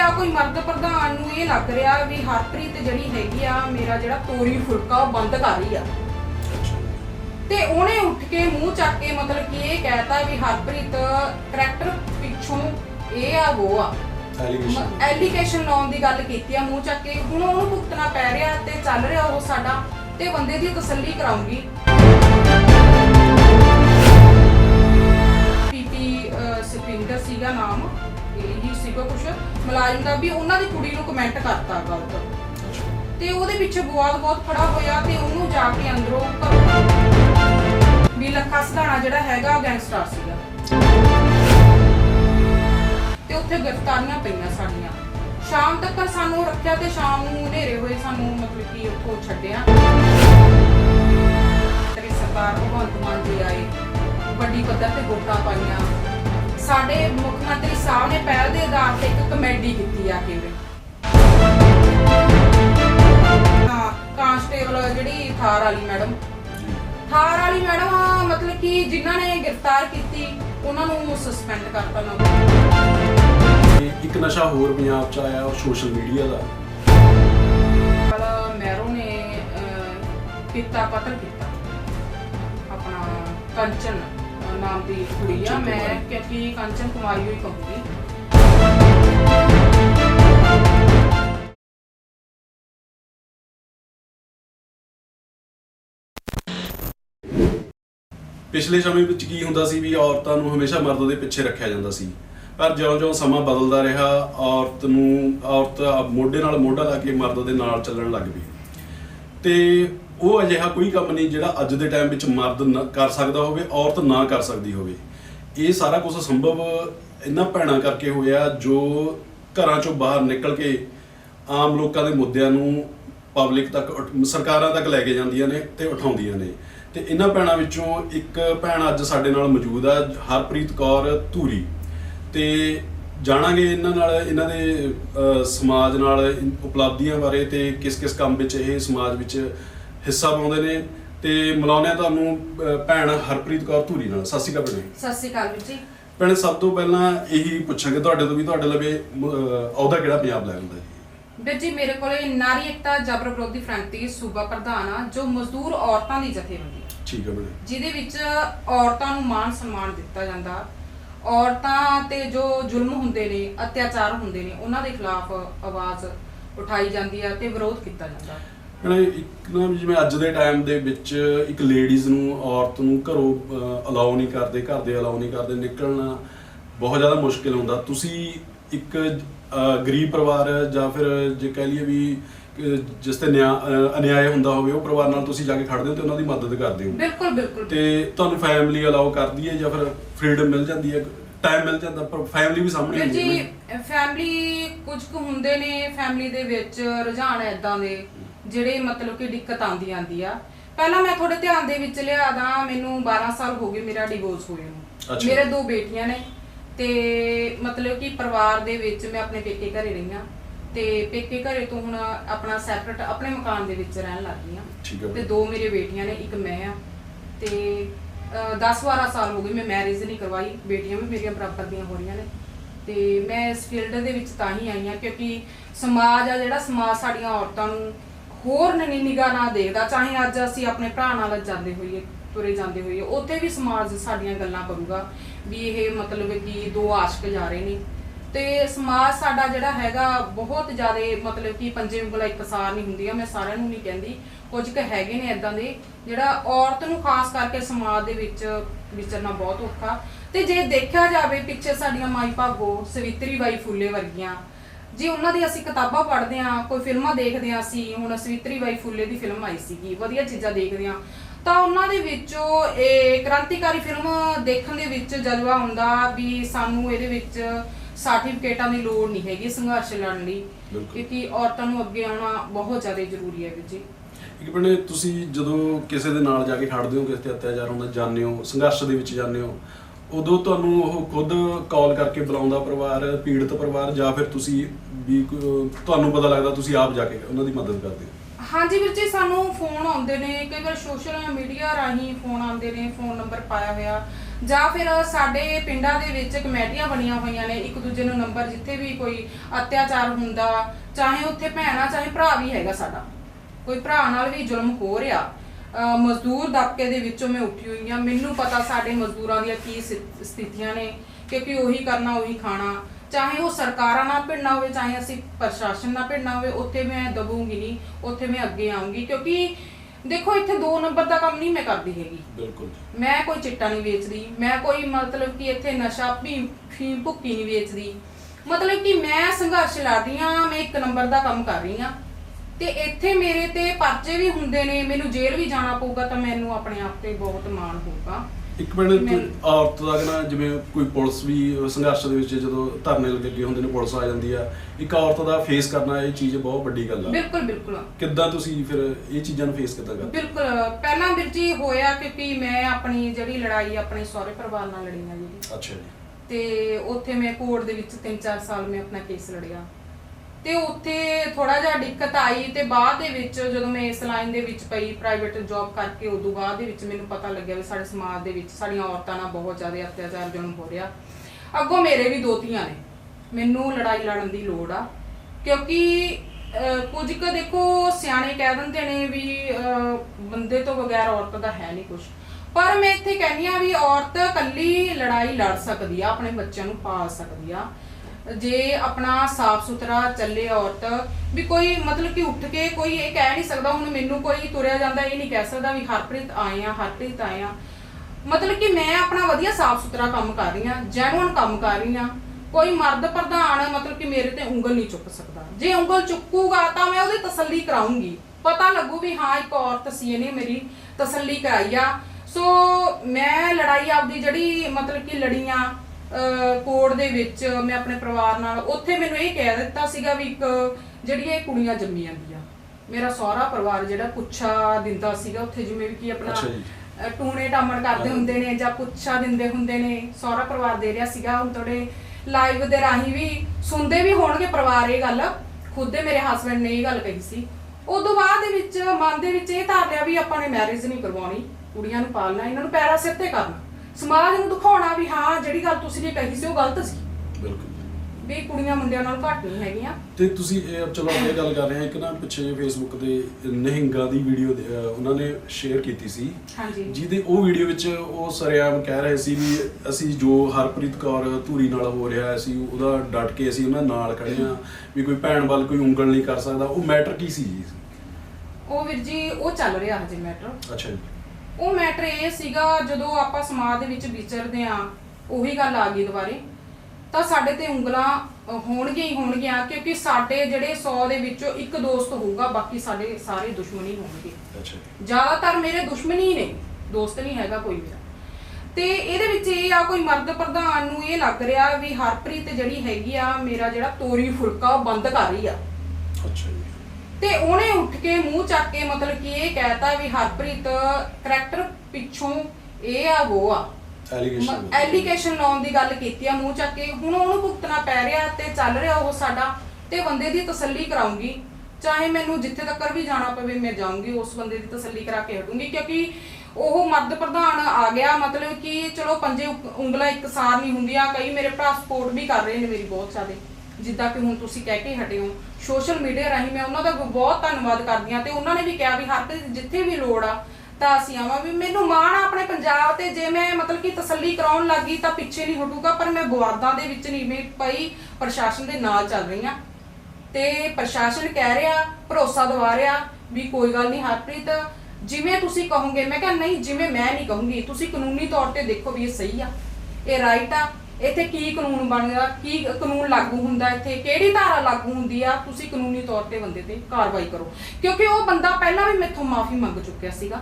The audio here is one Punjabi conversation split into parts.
ਆ ਕੋਈ ਮਰਦ ਪ੍ਰਧਾਨ ਨੂੰ ਇਹ ਲੱਗ ਰਿਹਾ ਵੀ ਹਰਪ੍ਰੀਤ ਜਿਹੜੀ ਹੈਗੀ ਆ ਮੇਰਾ ਜਿਹੜਾ ਤੋਰੀ ਫੁਲਕਾ ਉਹ ਬੰਦ ਕਰ ਰਹੀ ਆ। ਤੇ ਉਹਨੇ ਉੱਠ ਕੇ ਮੂੰਹ ਚੱਕ ਕੇ ਮਤਲਬ ਕਿ ਇਹ ਕਹਿਤਾ ਵੀ ਹਰਪ੍ਰੀਤ ਕਰੈਕਟਰ ਪਿੱਛੋਂ ਇਹ ਆ ਉਹ ਆ। ਐਲੀਗੇਸ਼ਨ ਐਲੀਗੇਸ਼ਨ ਲਾਉਣ ਦੀ ਗੱਲ ਕੀਤੀ ਆ ਮੂੰਹ ਚੱਕ ਕੇ। ਹੁਣ ਉਹਨੂੰ ਭੁਗਤਣਾ ਪੈ ਰਿਹਾ ਤੇ ਚੱਲ ਰਿਹਾ ਉਹ ਸਾਡਾ ਤੇ ਬੰਦੇ ਦੀ ਤਸੱਲੀ ਕਰਾਉਂਗੀ। ਪੀਪੀ ਸਪਿੰਦਰ ਸੀਗਾ ਨਾਮ। ਸੀਗਾ ਕੁਛ। ਮੁਲਾਜ਼ਮ ਦਾ ਵੀ ਉਹਨਾਂ ਦੀ ਕੁੜੀ ਨੂੰ ਕਮੈਂਟ ਕਰਤਾ ਗਲਤ ਤੇ। ਉਹਦੇ ਪਿੱਛੇ ਵਿਵਾਦ ਬਹੁਤ ਖੜਾ ਹੋਇਆ ਤੇ ਉਹਨੂੰ ਜਾ ਕੇ ਅੰਦਰੋਂ ਘਰੋਂ- ਵੀ ਲੱਖਾ ਸਿਧਾਣਾ ਜਿਹੜਾ ਹੈਗਾ ਗੈਂਗਸਟਰ ਸੀਗਾ। ਤੇ ਉੱਥੇ ਗ੍ਰਿਫਤਾਰੀਆਂ ਪਈਆਂ ਸਾਡੀਆਂ। ਸ਼ਾਮ ਤੱਕ ਸਾਨੂੰ ਰੱਖਿਆ ਤੇ ਸ਼ਾਮ ਨੂੰ ਹਨੇਰੇ ਹੋਏ ਸਾਨੂੰ ਮਤਲਬ ਕਿ ਉੱਥੋਂ ਛੱਡਿਆ। ਤੇਰੀ ਸਰਕਾਰ ਭਗਵੰਤ ਮਾਨ ਜੀ ਆਏ ਵੱਡੀ ਪੱਧਰ ਤੇ ਵੋਟਾਂ ਪਾਈਆਂ। ਸਾਡੇ ਮੁੱਖ ਮੰਤਰੀ ਸਾਹਿਬ ਨੇ ਪਹਿਲ ਦੇ ਆਧਾਰ ਤੇ ਇੱਕ ਕਮੇਟੀ ਕੀਤੀ ਆ ਕੇ ਉਰੇ। ਹਾਂ ਕਾਂਸਟੇਬਲ ਜਿਹੜੀ ਥਾਰ ਵਾਲੀ ਮੈਡਮ। ਥਾਰ ਵਾਲੀ ਮੈਡਮ ਮਤਲਬ ਕਿ ਜਿਨ੍ਹਾਂ ਨੇ ਗ੍ਰਿਫਤਾਰ ਕੀਤੀ ਉਹਨਾਂ ਨੂੰ ਸਸਪੈਂਡ ਕਰਤਾ ਨਾ ਇੱਕ ਨਸ਼ਾ ਹੋਰ ਪੰਜਾਬ 'ਚ ਆਇਆ ਉਹ ਸੋਸ਼ਲ ਮੀਡੀਆ ਦਾ। ਮੈਰੋ ਨੇ ਅਹ, ਪਿਤਾ ਕਤਲ ਕੀਤਾ। ਆਪਣਾ ਕੰਚਨ। ਨਾਮ ਦੀ ਕੁੜੀ ਆ ਮੈਂ। ਕਿਉਂਕਿ ਕੰਚਨ ਕੁਮਾਰੀ ਹੋਈ ਕਹੂੰਗੀ। ਪਿਛਲੇ ਸਮੇਂ ਵਿੱਚ ਕੀ ਹੁੰਦਾ ਸੀ ਵੀ ਔਰਤਾਂ ਨੂੰ ਹਮੇਸ਼ਾ ਮਰਦ ਦੇ ਪਿੱਛੇ ਰੱਖਿਆ ਜਾਂਦਾ ਸੀ। ਪਰ ਜਿਉਂ-ਜਿਉਂ ਸਮਾਂ ਬਦਲਦਾ ਰਿਹਾ ਔਰਤ ਨੂੰ ਔਰਤ ਮੋਢੇ ਨਾਲ ਮੋਢਾ ਲਾ ਕੇ ਮਰਦ ਦੇ ਨਾਲ ਚੱਲਣ ਲੱਗ ਪਈ। ਤੇ ਉਹ ਅਜਿਹਾ ਕੋਈ ਕੰਮ ਨਹੀਂ ਜਿਹੜਾ ਅੱਜ ਦੇ ਟਾਈਮ ਵਿੱਚ ਮਰਦ ਨਾ ਕਰ ਸਕਦਾ ਹੋਵੇ, ਔਰਤ ਨਾ ਕਰ ਸਕਦੀ ਹੋਵੇ। ਇਹ ਸਾਰਾ ਕੁਝ ਸੰਭਵ ਇਹਨਾਂ ਭੈਣਾਂ ਕਰਕੇ ਹੋਇਆ ਜੋ ਘਰਾਂ ਚੋਂ ਬਾਹਰ ਨਿਕਲ ਕੇ ਆਮ ਲੋਕਾਂ ਦੇ ਮੁੱਦਿਆਂ ਨੂੰ ਪਬਲਿਕ ਤੱਕ ਉਠ- ਸਰਕਾਰਾਂ ਤੱਕ ਲੈ ਕੇ ਜਾਂਦੀਆਂ ਨੇ ਤੇ ਉਠਾਉਂਦੀਆਂ ਨੇ। ਤੇ ਇਹਨਾਂ ਭੈਣਾਂ ਵਿੱਚੋਂ ਇੱਕ ਭੈਣ ਅੱਜ ਸਾਡੇ ਨਾਲ ਮੌਜੂਦ ਆ, ਹਰਪ੍ਰੀਤ ਕੌਰ ਧੂਰੀ। ਤੇ ਜਾਣਾਂਗੇ ਇਹਨਾਂ ਨਾਲ, ਇਹਨਾਂ ਦੇ ਸਮਾਜ ਨਾਲ ਉਪਲਬਧੀਆਂ ਬਾਰੇ ਤੇ ਕਿਸ-ਕਿਸ ਕੰਮ ਵਿੱਚ ਇਹ ਸਮਾਜ ਵਿੱਚ ਹਿੱਸਾ ਪਾਉਂਦੇ ਨੇ ਤੇ ਮਿਲਾਉਂਦੇ ਤੁਹਾਨੂੰ ਭੈਣ ਹਰਪ੍ਰੀਤ ਕੌਰ ਧੂਰੀ ਨਾਲ। ਸਤਿ ਸ਼੍ਰੀ ਅਕਾਲ ਭੈਣੇ। ਸਤਿ ਸ਼੍ਰੀ ਅਕਾਲ ਵੀਰ ਜੀ। ਭੈਣੇ ਸਭ ਤੋਂ ਪਹਿਲਾਂ ਇਹੀ ਪੁੱਛਾਂਗੇ ਤੁਹਾਡੇ ਤੋਂ ਵੀ ਤੁਹਾਡੇ ਲਵੇ ਅਹੁਦਾ ਕਿਹੜਾ ਪੰਜਾਬ ਲੈਵਲ ਦਾ ਜੀ? ਵੀਰ ਜੀ ਮੇਰੇ ਕੋਲੇ ਨਾਰੀ ਏਕਤਾ ਜਬਰ ਵਿਰੋਧੀ ਫਰੰਟ ਸੂਬਾ ਪ੍ਰਧਾਨ ਆ ਜੋ ਮਜ਼ਦੂਰ ਔਰਤਾਂ ਦੀ ਜਥੇਬੰਦੀ ਆ। ਠੀਕ ਹੈ ਭੈਣੇ। ਜਿਹਦੇ ਵਿੱਚ ਔਰਤਾਂ ਨੂੰ ਮਾਣ ਸਨਮਾਨ ਦਿੱਤਾ ਜਾਂਦਾ। ਔਰਤਾਂ ਤੇ ਜੋ ਜ਼ੁਲਮ ਹੁੰਦੇ ਨੇ ਅਤਿਆਚਾਰ ਹੁੰਦੇ ਨੇ ਉਹਨਾਂ ਦੇ ਖਿਲਾਫ ਆਵਾਜ਼ ਉਠਾਈ ਜਾਂਦੀ ਆ ਤੇ ਵਿਰੋਧ ਕੀਤਾ ਜਾਂਦਾ। ਭੈਣੇ ਇੱਕ ਨਾ ਜਿਵੇਂ ਅੱਜ ਦੇ ਟਾਈਮ ਦੇ ਵਿੱਚ ਇੱਕ ਲੇਡੀਜ਼ ਨੂੰ ਔਰਤ ਨੂੰ ਘਰੋਂ ਅਲਾਉ ਨਹੀਂ ਕਰਦੇ ਘਰ ਦੇ ਅਲਾਉ ਨਹੀਂ ਕਰਦੇ ਨਿਕਲਣਾ ਬਹੁਤ ਜ਼ਿਆਦਾ ਮੁਸ਼ਕਿਲ ਹੁੰਦਾ। ਤੁਸੀਂ ਇੱਕ ਗਰੀਬ ਪਰਿਵਾਰ ਜਾਂ ਫਿਰ ਜੇ ਕਹਿ ਲਈਏ ਵੀ ਜਿਸ ਤੇ ਅਨਿਆਏ ਹੁੰਦਾ ਹੋਵੇ ਉਹ ਪਰਿਵਾਰ ਨਾਲ ਤੁਸੀਂ ਜਾ ਕੇ ਖੜਦੇ ਹੋ ਤੇ ਉਹਨਾਂ ਦੀ ਮਦਦ ਕਰਦੇ ਹੋ। ਬਿਲਕੁਲ ਬਿਲਕੁਲ। ਤੇ ਤੁਹਾਨੂੰ ਫੈਮਿਲੀ ਅਲਾਉ ਕਰਦੀ ਹੈ ਜਾਂ ਫਿਰ ਫ੍ਰੀडम ਮਿਲ ਜਾਂਦੀ ਹੈ? ਟਾਈਮ ਮਿਲ ਜਾਂਦਾ ਪਰ ਫੈਮਿਲੀ ਵੀ ਸਾਹਮਣੇ ਹੁੰਦੀ ਜੀ ਹੈ ਫੈਮਿਲੀ ਕੁਝ ਕੁ ਹੁੰਦੇ ਨੇ ਫੈਮਿਲੀ ਦੇ ਵਿੱਚ ਰੁਝਾਨ ਐਦਾਂ ਦੇ। ਜਿਹੜੇ ਮਤਲਬ ਕਿ ਦਿੱਕਤ ਆਂਦੀ ਆਂਦੀ ਆ। ਪਹਿਲਾਂ ਮੈਂ ਤੁਹਾਡੇ ਧਿਆਨ ਦੇ ਵਿੱਚ ਲਿਆ ਦਾਂ ਮੈਨੂੰ 12 ਸਾਲ ਹੋ ਗਏ ਮੇਰਾ ਡਿਵੋਰਸ ਹੋਏ ਨੂੰ। ਅੱਛਾ। ਮੇਰੇ ਦੋ ਬੇਟੀਆਂ ਨੇ ਤੇ ਮਤਲਬ ਕਿ ਪਰਿਵਾਰ ਦੇ ਵਿੱਚ ਮੈਂ ਆਪਣੇ ਪੇਕੇ ਘਰੇ ਰਹੀ ਹਾਂ ਤੇ ਪੇਕੇ ਘਰੇ ਤੋਂ ਹੁਣ ਆਪਣਾ ਸੈਪਰੇਟ ਆਪਣੇ ਮਕਾਨ ਦੇ ਵਿੱਚ ਰਹਿਣ ਲੱਗ ਗਈ ਹਾਂ ਠੀਕ ਹੈ ਤੇ। ਦੋ ਮੇਰੇ ਬੇਟੀਆਂ ਨੇ ਇੱਕ ਮੈਂ ਆ। ਤੇ 10-12 ਸਾਲ ਹੋ ਗਏ ਮੈਂ ਮੈਰਿਜ ਨਹੀਂ ਕਰਵਾਈ। ਬੇਟੀਆਂ ਵੀ ਮੇਰੀਆਂ ਬਰਾਬਰ ਦੀਆਂ ਹੋ ਰਹੀਆਂ ਨੇ। ਤੇ ਮੈਂ ਇਸ ਫੀਲਡ ਦੇ ਵਿੱਚ ਤਾਂ ਹੀ ਆਈ ਹਾਂ ਕਿਉਂਕਿ ਸਮਾਜ ਆ ਜਿਹੜਾ ਸਮਾਜ ਸਾਡੀਆਂ ਔਰਤਾਂ ਨੂੰ ਹੋਰ ਨਨੀ ਨਿਗਾਹ ਨਾਲ ਦੇਖਦਾ, ਚਾਹੇ ਅੱਜ ਅਸੀਂ ਆਪਣੇ ਭਰਾ ਨਾਲ ਜਾਂਦੇ ਹੋਈਏ, ਤੁਰੇ ਜਾਂਦੇ ਹੋਈਏ, ਉੱਥੇ ਵੀ ਸਮਾਜ ਸਾਡੀਆਂ ਗੱਲਾਂ ਕਰੂਗਾ ਵੀ ਇਹ ਮਤਲਬ ਕਿ ਦੋ ਆਸ਼ਕ ਜਾ ਰਹੇ ਨੇ। ਤੇ ਸਮਾਜ ਸਾਡਾ ਜਿਹੜਾ ਹੈਗਾ, ਬਹੁਤ ਜ਼ਿਆਦਾ ਮਤਲਬ ਕਿ ਪੰਜੇ ਉਂਗਲਾਂ ਇੱਕ ਨਹੀਂ ਹੁੰਦੀਆਂ, ਮੈਂ ਸਾਰਿਆਂ ਨੂੰ ਨਹੀਂ ਕਹਿੰਦੀ, ਕੁਝ ਕੁ ਹੈਗੇ ਨੇ ਇਦਾਂ ਦੇ, ਜਿਹੜਾ ਔਰਤ ਨੂੰ ਖਾਸ ਕਰਕੇ ਸਮਾਜ ਦੇ ਵਿੱਚ ਵਿਚਰਨਾ ਬਹੁਤ ਔਖਾ। ਤੇ ਜੇ ਦੇਖਿਆ ਜਾਵੇ ਪਿੱਛੇ ਸਾਡੀਆਂ ਮਾਈ ਭਾਗੋ ਸਵਿਤਰੀ ਬਾਈ ਫੁੱਲੇ ਵਰਗੀਆਂ ਜੇ ਉਹਨਾਂ ਦੀ ਅਸੀਂ ਕਿਤਾਬਾਂ ਪੜ੍ਹਦੇ ਆ ਕੋਈ ਫਿਲਮਾਂ ਦੇਖਦੇ ਆ ਅਸੀਂ ਹੁਣ ਸਵਿਤਰੀ ਬਾਈ ਫੁੱਲੇ ਦੀ ਫਿਲਮ ਆਈ ਸੀਗੀ ਵਧੀਆ ਚੀਜ਼ਾਂ ਦੇਖਦੇ ਆ ਤਾਂ ਉਹਨਾਂ ਦੇ ਵਿੱਚੋਂ ਇਹ ਕ੍ਰਾਂਤੀਕਾਰੀ ਫਿਲਮ ਦੇਖਣ ਦੇ ਵਿੱਚ ਜਜ਼ਬਾ ਹੁੰਦਾ ਵੀ ਸਾਨੂੰ ਇਹਦੇ ਵਿੱਚ ਸਰਟੀਫਿਕੇਟਾਂ ਦੀ ਲੋੜ ਨਹੀਂ ਹੈਗੀ ਸੰਘਰਸ਼ ਲੜਨ ਲਈ। ਕਿਉਂਕਿ ਔਰਤਾਂ ਨੂੰ ਅੱਗੇ ਆਉਣਾ ਬਹੁਤ ਜ਼ਿਆਦਾ ਜ਼ਰੂਰੀ ਹੈ ਵੀਰ ਜੀ ਇੱਕ ਬਣੇ ਤੁਸੀਂ ਜਦੋਂ ਕਿਸੇ ਦੇ ਨਾਲ ਜਾ ਕੇ ਖੜਦੇ ਹੋ ਕਿਸੇ ਤੇ ਅਤਿਆਚਾਰ ਹੁੰਦਾ ਜਾਂਦੇ ਹੋ ਸੰਘਰਸ਼ ਦੇ ਵਿੱਚ ਜਾਂਦੇ ਹੋ ਉਦੋਂ ਤੁਹਾਨੂੰ ਉਹ ਖੁਦ ਕਾਲ ਕਰਕੇ ਬੁਲਾਉਂਦਾ ਪਰਿਵਾਰ, ਪੀੜਤ ਪਰਿਵਾਰ ਜਾਂ ਫਿਰ ਤੁਸੀਂ ਵੀ ਤੁਹਾਨੂੰ ਪਤਾ ਲੱਗਦਾ ਤੁਸੀਂ ਆਪ ਜਾ ਕੇ ਉਹਨਾਂ ਦੀ ਮਦਦ ਕਰਦੇ ਹੋ? ਹਾਂਜੀ ਵੀਰ ਜੀ, ਸਾਨੂੰ ਫੋਨ ਆਉਂਦੇ ਨੇ, ਕਈ ਵਾਰ ਸੋਸ਼ਲ ਮੀਡੀਆ ਰਾਹੀਂ ਫੋਨ ਆਉਂਦੇ ਨੇ ਫੋਨ ਨੰਬਰ ਪਾਇਆ ਹੋਇਆ। ਜਾਂ ਫਿਰ ਸਾਡੇ ਪਿੰਡਾਂ ਦੇ ਵਿੱਚ ਕਮੇਟੀਆਂ ਬਣੀਆਂ ਹੋਈਆਂ ਨੇ, ਇੱਕ ਦੂਜੇ ਨੂੰ ਨੰਬਰ ਜਿੱਥੇ ਵੀ ਕੋਈ ਅਤਿਆਚਾਰ ਹੁੰਦਾ, ਚਾਹੇ ਉੱਥੇ ਭੈਣਾ ਚਾਹੇ ਭਰਾ ਵੀ ਹੈਗਾ ਸਾਡਾ। ਕੋਈ ਭਰਾ ਨਾਲ ਵੀ ਜ਼ੁਲਮ ਹੋ ਰਿਹਾ। ਮਜ਼ਦੂਰ ਦਬਕੇ ਦੇ ਵਿੱਚੋਂ ਮੈਂ ਉੱਠੀ ਹੋਈ ਹਾਂ। ਮੈਨੂੰ ਪਤਾ ਸਾਡੇ ਮਜ਼ਦੂਰਾਂ ਦੀਆਂ ਕੀ ਸਥਿ- ਸਥਿਤੀਆਂ ਨੇ ਕਿਉਂਕਿ ਉਹੀ ਕਰਨਾ ਉਹੀ ਖਾਣਾ। ਚਾਹੇ ਉਹ ਸਰਕਾਰਾਂ ਨਾਲ ਭਿੜਨਾ ਹੋਵੇ ਚਾਹੇ ਅਸੀਂ ਪ੍ਰਸ਼ਾਸਨ ਨਾਲ ਭਿੜਨਾ ਹੋਵੇ ਉੱਥੇ ਮੈਂ ਦਬੂੰਗੀ ਨਹੀਂ ਉੱਥੇ ਮੈਂ ਅੱਗੇ ਆਉਂਗੀ ਕਿਉਂਕਿ ਦੇਖੋ ਇੱਥੇ ਦੋ ਨੰਬਰ ਦਾ ਕੰਮ ਨਹੀਂ ਮੈਂ ਕਰਦੀ ਹੈਗੀ। ਬਿਲਕੁਲ ਮੈਂ ਕੋਈ ਚਿੱਟਾ ਨਹੀਂ ਵੇਚਦੀ। ਮੈਂ ਕੋਈ ਮਤਲਬ ਕਿ ਇੱਥੇ ਨਸ਼ਾ ਵੀ ਫੀਮ ਭੁੱਕੀ ਨਹੀਂ ਵੇਚਦੀ। ਮਤਲਬ ਕਿ ਮੈਂ ਸੰਘਰਸ਼ ਲੜ ਰਹੀ ਹਾਂ ਮੈਂ ਇੱਕ ਨੰਬਰ ਦਾ ਕੰਮ ਕਰ ਰਹੀ ਹਾਂ। ਤੇ ਇੱਥੇ ਮੇਰੇ ਤੇ ਪਰਚੇ ਵੀ ਹੁੰਦੇ ਨੇ ਮੈਨੂੰ ਜੇਲ੍ਹ ਵੀ ਜਾਣਾ ਪਊਗਾ ਤਾਂ ਮੈਨੂੰ ਆਪਣੇ ਆਪ ਤੇ ਬਹੁਤ ਮਾਣ ਹੋਊਗਾ। ਇੱਕ ਮਿੰਟ ਔਰਤ ਦਾ ਨਾ ਜਿਵੇਂ ਕੋਈ ਪੁਲਿਸ ਵੀ ਸੰਘਰਸ਼ ਦੇ ਵਿੱਚ ਜਦੋਂ ਧਰਨੇ ਲੱਗੇ ਹੁੰਦੇ ਨੇ ਪੁਲਿਸ ਆ ਜਾਂਦੀ ਆ ਇੱਕ ਔਰਤ ਦਾ ਫੇਸ ਕਰਨਾ ਇਹ ਚੀਜ਼ ਬਹੁਤ ਵੱਡੀ ਗੱਲ ਆ। ਬਿਲਕੁਲ ਬਿਲਕੁਲ। ਕਿੱਦਾਂ ਤੁਸੀਂ ਫਿਰ ਇਹ ਚੀਜ਼ਾਂ ਨੂੰ ਫੇਸ ਕਿੱਦਾਂ ਕਰਦੇ? ਬਿਲਕੁਲ ਪਹਿਲਾਂ ਵੀਰ ਜੀ ਹੋਇਆ ਕਿਉਂਕਿ ਮੈਂ ਆਪਣੀ ਜਿਹੜੀ ਲੜਾਈ ਆਪਣੇ ਸਹੁਰੇ ਪਰਿਵਾਰ ਨਾਲ ਲੜੀ ਆ ਜਿਹੜੀ ਅੱਛਾ ਜੀ। ਤੇ ਉੱਥੇ ਮੈਂ ਕੋਰਟ ਦੇ ਵਿੱਚ 3-4 ਸਾਲ ਮੈਂ ਆਪਣਾ ਕੇਸ ਲੜਿਆ। ਤੇ ਉੱਥੇ ਥੋੜਾ ਜਿਹਾ ਦਿੱਕਤ ਆਈ ਤੇ ਬਾਅਦ ਦੇ ਵਿੱਚ ਜਦੋਂ ਮੈਂ ਇਸ ਲਾਈਨ ਦੇ ਵਿੱਚ ਪਈ ਪ੍ਰਾਈਵੇਟ ਜੌਬ ਕਰਕੇ, ਉਦੋਂ ਬਾਅਦ ਦੇ ਵਿੱਚ ਮੈਨੂੰ ਪਤਾ ਲੱਗਿਆ ਵੀ ਸਾਡੇ ਸਮਾਜ ਦੇ ਵਿੱਚ ਸਾਡੀਆਂ ਔਰਤਾਂ ਨਾਲ ਬਹੁਤ ਜ਼ਿਆਦਾ ਅਤਿਆਚਾਰ ਜ਼ੁਲਮ ਹੋ ਰਿਹਾ। ਅੱਗੋਂ ਮੇਰੇ ਵੀ ਦੋ ਧੀਆਂ ਨੇ। ਮੈਨੂੰ ਲੜਾਈ ਲੜਨ ਦੀ ਲੋੜ ਆ। ਕਿਉਂਕਿ ਕੁਝ ਕੁ ਦੇਖੋ, ਸਿਆਣੇ ਕਹਿ ਦਿੰਦੇ ਨੇ ਵੀ ਬੰਦੇ ਤੋਂ ਬਗੈਰ ਔਰਤ ਦਾ ਹੈ ਨਹੀਂ ਕੁਝ ਪਰ ਮੈਂ ਇੱਥੇ ਕਹਿੰਦੀ ਆ ਵੀ ਔਰਤ ਕੱਲੀ ਲੜਾਈ ਲੜ ਸਕਦੀ ਆ, ਆਪਣੇ ਬੱਚਿਆਂ ਨੂੰ ਪਾਲ ਸਕਦੀ ਆ। ਜੇ ਆਪਣਾ ਸਾਫ਼ ਸੁਥਰਾ ਚੱਲੇ ਔਰਤ, ਵੀ ਕੋਈ ਮਤਲਬ ਕਿ ਉੱਠ ਕੇ ਕੋਈ ਇਹ ਕਹਿ ਨਹੀਂ ਸਕਦਾ, ਹੁਣ ਮੈਨੂੰ ਕੋਈ ਤੁਰਿਆ ਜਾਂਦਾ, ਇਹ ਨਹੀਂ ਕਹਿ ਸਕਦਾ ਵੀ ਹਰਪ੍ਰੀਤ ਆਏ ਆ, ਹਰਪ੍ਰੀਤ ਆਏ ਆ। ਮਤਲਬ ਕਿ ਮੈਂ ਆਪਣਾ ਵਧੀਆ ਸਾਫ਼ ਸੁਥਰਾ ਕੰਮ ਕਰ ਰਹੀ ਆ, ਜੈਨੂਅਨ ਕੰਮ ਕਰ ਰਹੀ ਆ। ਕੋਈ ਮਰਦ ਪ੍ਰਧਾਨ ਮਤਲਬ ਕਿ ਮੇਰੇ ਤੇ ਉਂਗਲ ਨਹੀਂ ਚੁੱਕ ਸਕਦਾ। ਜੇ ਉਂਗਲ ਚੁੱਕੂਗਾ ਤਾਂ ਮੈਂ ਉਹਦੀ ਤਸੱਲੀ ਕਰਾਉਂਗੀ ਪਤਾ ਲੱਗੂ ਵੀ ਹਾਂ, ਇੱਕ ਔਰਤ ਸੀ, ਇਹਨੇ ਮੇਰੀ ਤਸੱਲੀ ਕਰਾਈ ਆ। ਸੋ ਮੈਂ ਲੜਾਈ ਆਪਦੀ ਜਿਹੜੀ ਮਤਲਬ ਕਿ ਲੜੀਆਂ ਕੋਰਟ ਦੇ ਵਿੱਚ ਮੈਂ ਆਪਣੇ ਪਰਿਵਾਰ ਨਾਲ ਉੱਥੇ ਮੈਨੂੰ ਇਹ ਕਹਿ ਦਿੱਤਾ ਸੀਗਾ ਵੀ ਇੱਕ ਜਿਹੜੀਆਂ ਇਹ ਕੁੜੀਆਂ ਜੰਮੀ ਜਾਂਦੀਆਂ। ਮੇਰਾ ਸਹੁਰਾ ਪਰਿਵਾਰ ਜਿਹੜਾ ਪੁੱਛਾ ਦਿੰਦਾ ਸੀਗਾ ਉੱਥੇ ਜਿਵੇਂ ਵੀ ਕੀ ਆਪਣਾ ਟੂਣੇ ਟਾਮਣ ਕਰਦੇ ਹੁੰਦੇ ਨੇ ਜਾਂ ਪੁੱਛਾ ਦਿੰਦੇ ਹੁੰਦੇ ਨੇ। ਸਹੁਰਾ ਪਰਿਵਾਰ ਦੇ ਰਿਹਾ ਸੀਗਾ ਹੁਣ ਤੁਹਾਡੇ ਲਾਈਵ ਦੇ ਰਾਹੀਂ ਵੀ। ਸੁਣਦੇ ਵੀ ਹੋਣਗੇ ਪਰਿਵਾਰ ਇਹ ਗੱਲ। ਖੁਦ ਦੇ ਮੇਰੇ ਹਸਬੰਡ ਨੇ ਇਹ ਗੱਲ ਕਹੀ ਸੀ। ਉਦੋਂ ਬਾਅਦ ਦੇ ਵਿੱਚ ਮਨ ਦੇ ਵਿੱਚ ਇਹ ਧਾਰ ਲਿਆ ਵੀ ਆਪਾਂ ਨੇ ਮੈਰਿਜ ਨਹੀਂ ਕਰਵਾਉਣੀ। ਕੁੜੀਆਂ ਨੂੰ ਪਾਲਣਾ ਇਹਨਾਂ ਨੂੰ ਪੈਰਾ ਸਿਰ ਤੇ ਕਰਨਾ। ਸਮਾਜ ਨੂੰ ਦਿਖਾਉਣਾ ਵੀ ਹਾਂ ਜਿਹੜੀ ਗੱਲ ਤੁਸੀਂ ਨੇ ਕਹੀ ਸੀ ਉਹ ਗਲਤ ਸੀ। ਬਿਲਕੁਲ। ਵੀ ਕੁੜੀਆਂ ਮੁੰਡਿਆਂ ਨਾਲ ਘੱਟ ਨਹੀਂ ਹੈਗੀਆਂ। ਤੇ ਤੁਸੀਂ ਇਹ ਚਲੋ ਇਹ ਗੱਲ ਕਰ ਰਹੇ ਹਾਂ ਇੱਕ ਨਾ ਪਿੱਛੇ ਜੇ ਫੇਸਬੁੱਕ ਤੇ ਨਿਹੰਗਾ ਦੀ ਵੀਡੀਓ ਉਹਨਾਂ ਨੇ ਸ਼ੇਅਰ ਕੀਤੀ ਸੀ। ਹਾਂਜੀ। ਜਿਹਦੇ ਉਹ ਵੀਡੀਓ ਵਿੱਚ ਉਹ ਸਰਿਆਮ ਕਹਿ ਰਹੇ ਸੀ ਵੀ ਅਸੀਂ ਜੋ ਹਰਪ੍ਰੀਤ ਕੌਰ ਧੂਰੀ ਨਾਲ ਹੋ ਰਿਹਾ ਸੀ ਉਹਦਾ ਡਟ ਕੇ ਅਸੀਂ ਉਹਨਾਂ ਨਾਲ ਖੜੇ ਆ ਵੀ ਕੋਈ ਭੈਣ ਵੱਲ ਕੋਈ ਉਂਗਲ ਨਹੀਂ ਕਰ ਸਕਦਾ। ਉਹ ਮੈਟਰ ਕੀ ਸੀ ਜੀ? ਉਹ ਵੀਰ ਜੀ ਉਹ ਚੱਲ ਰਿਹਾ ਹਜੇ ਮੈਟਰ ਅੱਛਾ ਜੀ। ਉਹ ਮੈਟਰ ਇਹ ਸੀਗਾ ਜਦੋਂ ਆਪਾਂ ਸਮਾਜ ਦੇ ਵਿੱਚ ਵਿਚਰਦੇ ਆ ਉਹੀ ਗੱਲ ਆ ਗਈ ਦੁਬਾਰੇ। ਤਾਂ ਸਾਡੇ ਤੇ ਉਂਗਲਾਂ ਹੋਣਗੀਆਂ ਹੀ ਹੋਣਗੀਆਂ ਕਿਉਂਕਿ ਸਾਡੇ ਜਿਹੜੇ 100 ਦੇ ਵਿੱਚੋਂ ਇੱਕ ਦੋਸਤ ਹੋਊਗਾ ਬਾਕੀ ਸਾਡੇ ਸਾਰੇ ਦੁਸ਼ਮਣੀ ਹੋਣਗੇ। ਅੱਛਾ ਜ਼ਿਆਦਾਤਰ ਮੇਰੇ ਦੁਸ਼ਮਣੀ ਨੇ ਦੋਸਤ ਨਹੀਂ ਹੈਗਾ ਕੋਈ ਮੇਰਾ। ਤੇ ਇਹਦੇ ਵਿੱਚ ਇਹ ਆ ਕੋਈ ਮਰਦ ਪ੍ਰਧਾਨ ਨੂੰ ਇਹ ਲੱਗ ਰਿਹਾ ਵੀ ਹਰਪ੍ਰੀਤ ਜਿਹੜੀ ਹੈਗੀ ਆ ਮੇਰਾ ਜਿਹੜਾ ਤੋਰੀ ਫੁਲਕਾ ਉਹ ਬੰਦ ਕਰ ਰਹੀ ਆ। ਅੱਛਾ ਤੇ ਉਹਨੇ ਉੱਠ ਕੇ ਮੂੰਹ ਚੱਕ ਕੇ ਮਤਲਬ ਕਿ ਇਹ ਕਹਿਤਾ ਵੀ ਹਰਪ੍ਰੀਤ ਕਰੈਕਟਰ ਪਿੱਛੋਂ ਇਹ ਆ ਉਹ ਆ। ਐਲੀਗੇਸ਼ਨ ਐਲੀਗੇਸ਼ਨ ਲਾਉਣ ਦੀ ਗੱਲ ਕੀਤੀ ਆ ਮੂੰਹ ਚੱਕ ਕੇ। ਹੁਣ ਉਹਨੂੰ ਭੁਗਤਣਾ ਪੈ ਰਿਹਾ ਤੇ ਚੱਲ ਰਿਹਾ ਉਹ ਸਾਡਾ ਤੇ ਬੰਦੇ ਦੀ ਤਸੱਲੀ ਕਰਾਉਂਗੀ। ਚਾਹੇ ਮੈਨੂੰ ਜਿੱਥੇ ਤੱਕ ਵੀ ਜਾਣਾ ਪਵੇ ਮੈਂ ਜਾਊਂਗੀ ਉਸ ਬੰਦੇ ਦੀ ਤਸੱਲੀ ਕਰਾ ਕੇ ਹਟੂੰਗੀ। ਕਿਉਂਕਿ ਉਹ ਮਰਦ ਪ੍ਰਧਾਨ ਆ ਗਿਆ ਮਤਲਬ ਕਿ ਚਲੋ ਪੰਜੇ ਉ- ਉਂਗਲਾਂ ਇੱਕਸਾਰ ਨਹੀਂ ਹੁੰਦੀਆਂ। ਕਈ ਮੇਰੇ ਭਰਾ ਸਪੋਰਟ ਵੀ ਕਰ ਰਹੇ ਨੇ ਮੇਰੀ ਬਹੁਤ ਜ਼ਿਆਦਾ ਜਿੱਦਾਂ ਕਿ ਹੁਣ ਤੁਸੀਂ ਕਹਿ ਕੇ ਹਟੇ ਹੋ ਸੋਸ਼ਲ ਮੀਡੀਆ ਰਾਹੀਂ ਮੈਂ ਉਹਨਾਂ ਦਾ ਬਹੁਤ ਧੰਨਵਾਦ ਕਰਦੀ ਹਾਂ ਤੇ ਉਹਨਾਂ ਨੇ ਵੀ ਕਿਹਾ ਵੀ ਹਰ ਜਿੱਥੇ ਵੀ ਲੋੜ ਆ, ਤਾਂ ਅਸੀਂ ਆਵਾਂ ਵੀ ਮੈਨੂੰ ਮਾਣ ਆ ਆਪਣੇ ਪੰਜਾਬ ਤੇ, ਜੇ ਮੈਂ ਮਤਲਬ ਕਿ ਤਸੱਲੀ ਕਰਾਉਣ ਲੱਗੀ ਤਾਂ ਪਿੱਛੇ ਨਹੀਂ ਹਟੂਗਾ, ਪਰ ਮੈਂ ਵਿਵਾਦਾਂ ਦੇ ਵਿੱਚ ਨਹੀਂ, ਮੈਂ ਪਈ ਪ੍ਰਸ਼ਾਸਨ ਦੇ ਨਾਲ ਚੱਲ ਰਹੀ ਹਾਂ। ਤੇ ਪ੍ਰਸ਼ਾਸਨ ਕਹਿ ਰਿਹਾ, ਭਰੋਸਾ ਦਿਵਾ ਰਿਹਾ ਵੀ ਕੋਈ ਗੱਲ ਨਹੀਂ ਹਰਪ੍ਰੀਤ, ਜਿਵੇਂ ਤੁਸੀਂ ਕਹੋਗੇ, ਮੈਂ ਕਿਹਾ ਨਹੀਂ, ਜਿਵੇਂ ਮੈਂ ਨਹੀਂ ਕਹੂੰਗੀ, ਤੁਸੀਂ ਕਾਨੂੰਨੀ ਤੌਰ ਤੇ ਦੇਖੋ ਵੀ ਇਹ ਸਹੀ ਆ, ਇਹ ਰਾਈਟ ਆ ਇੱਥੇ ਕੀ ਕਾਨੂੰਨ ਬਣਦਾ ਕੀ ਕਾਨੂੰਨ ਲਾਗੂ ਹੁੰਦਾ ਇੱਥੇ, ਕਿਹੜੀ ਧਾਰਾ ਲਾਗੂ ਹੁੰਦੀ ਆ, ਤੁਸੀਂ ਕਾਨੂੰਨੀ ਤੌਰ ਤੇ ਬੰਦੇ ਤੇ ਕਾਰਵਾਈ ਕਰੋ। ਕਿਉਂਕਿ ਉਹ ਬੰਦਾ ਪਹਿਲਾਂ ਵੀ ਮੈਥੋਂ ਮਾਫੀ ਮੰਗ ਚੁੱਕਿਆ ਸੀਗਾ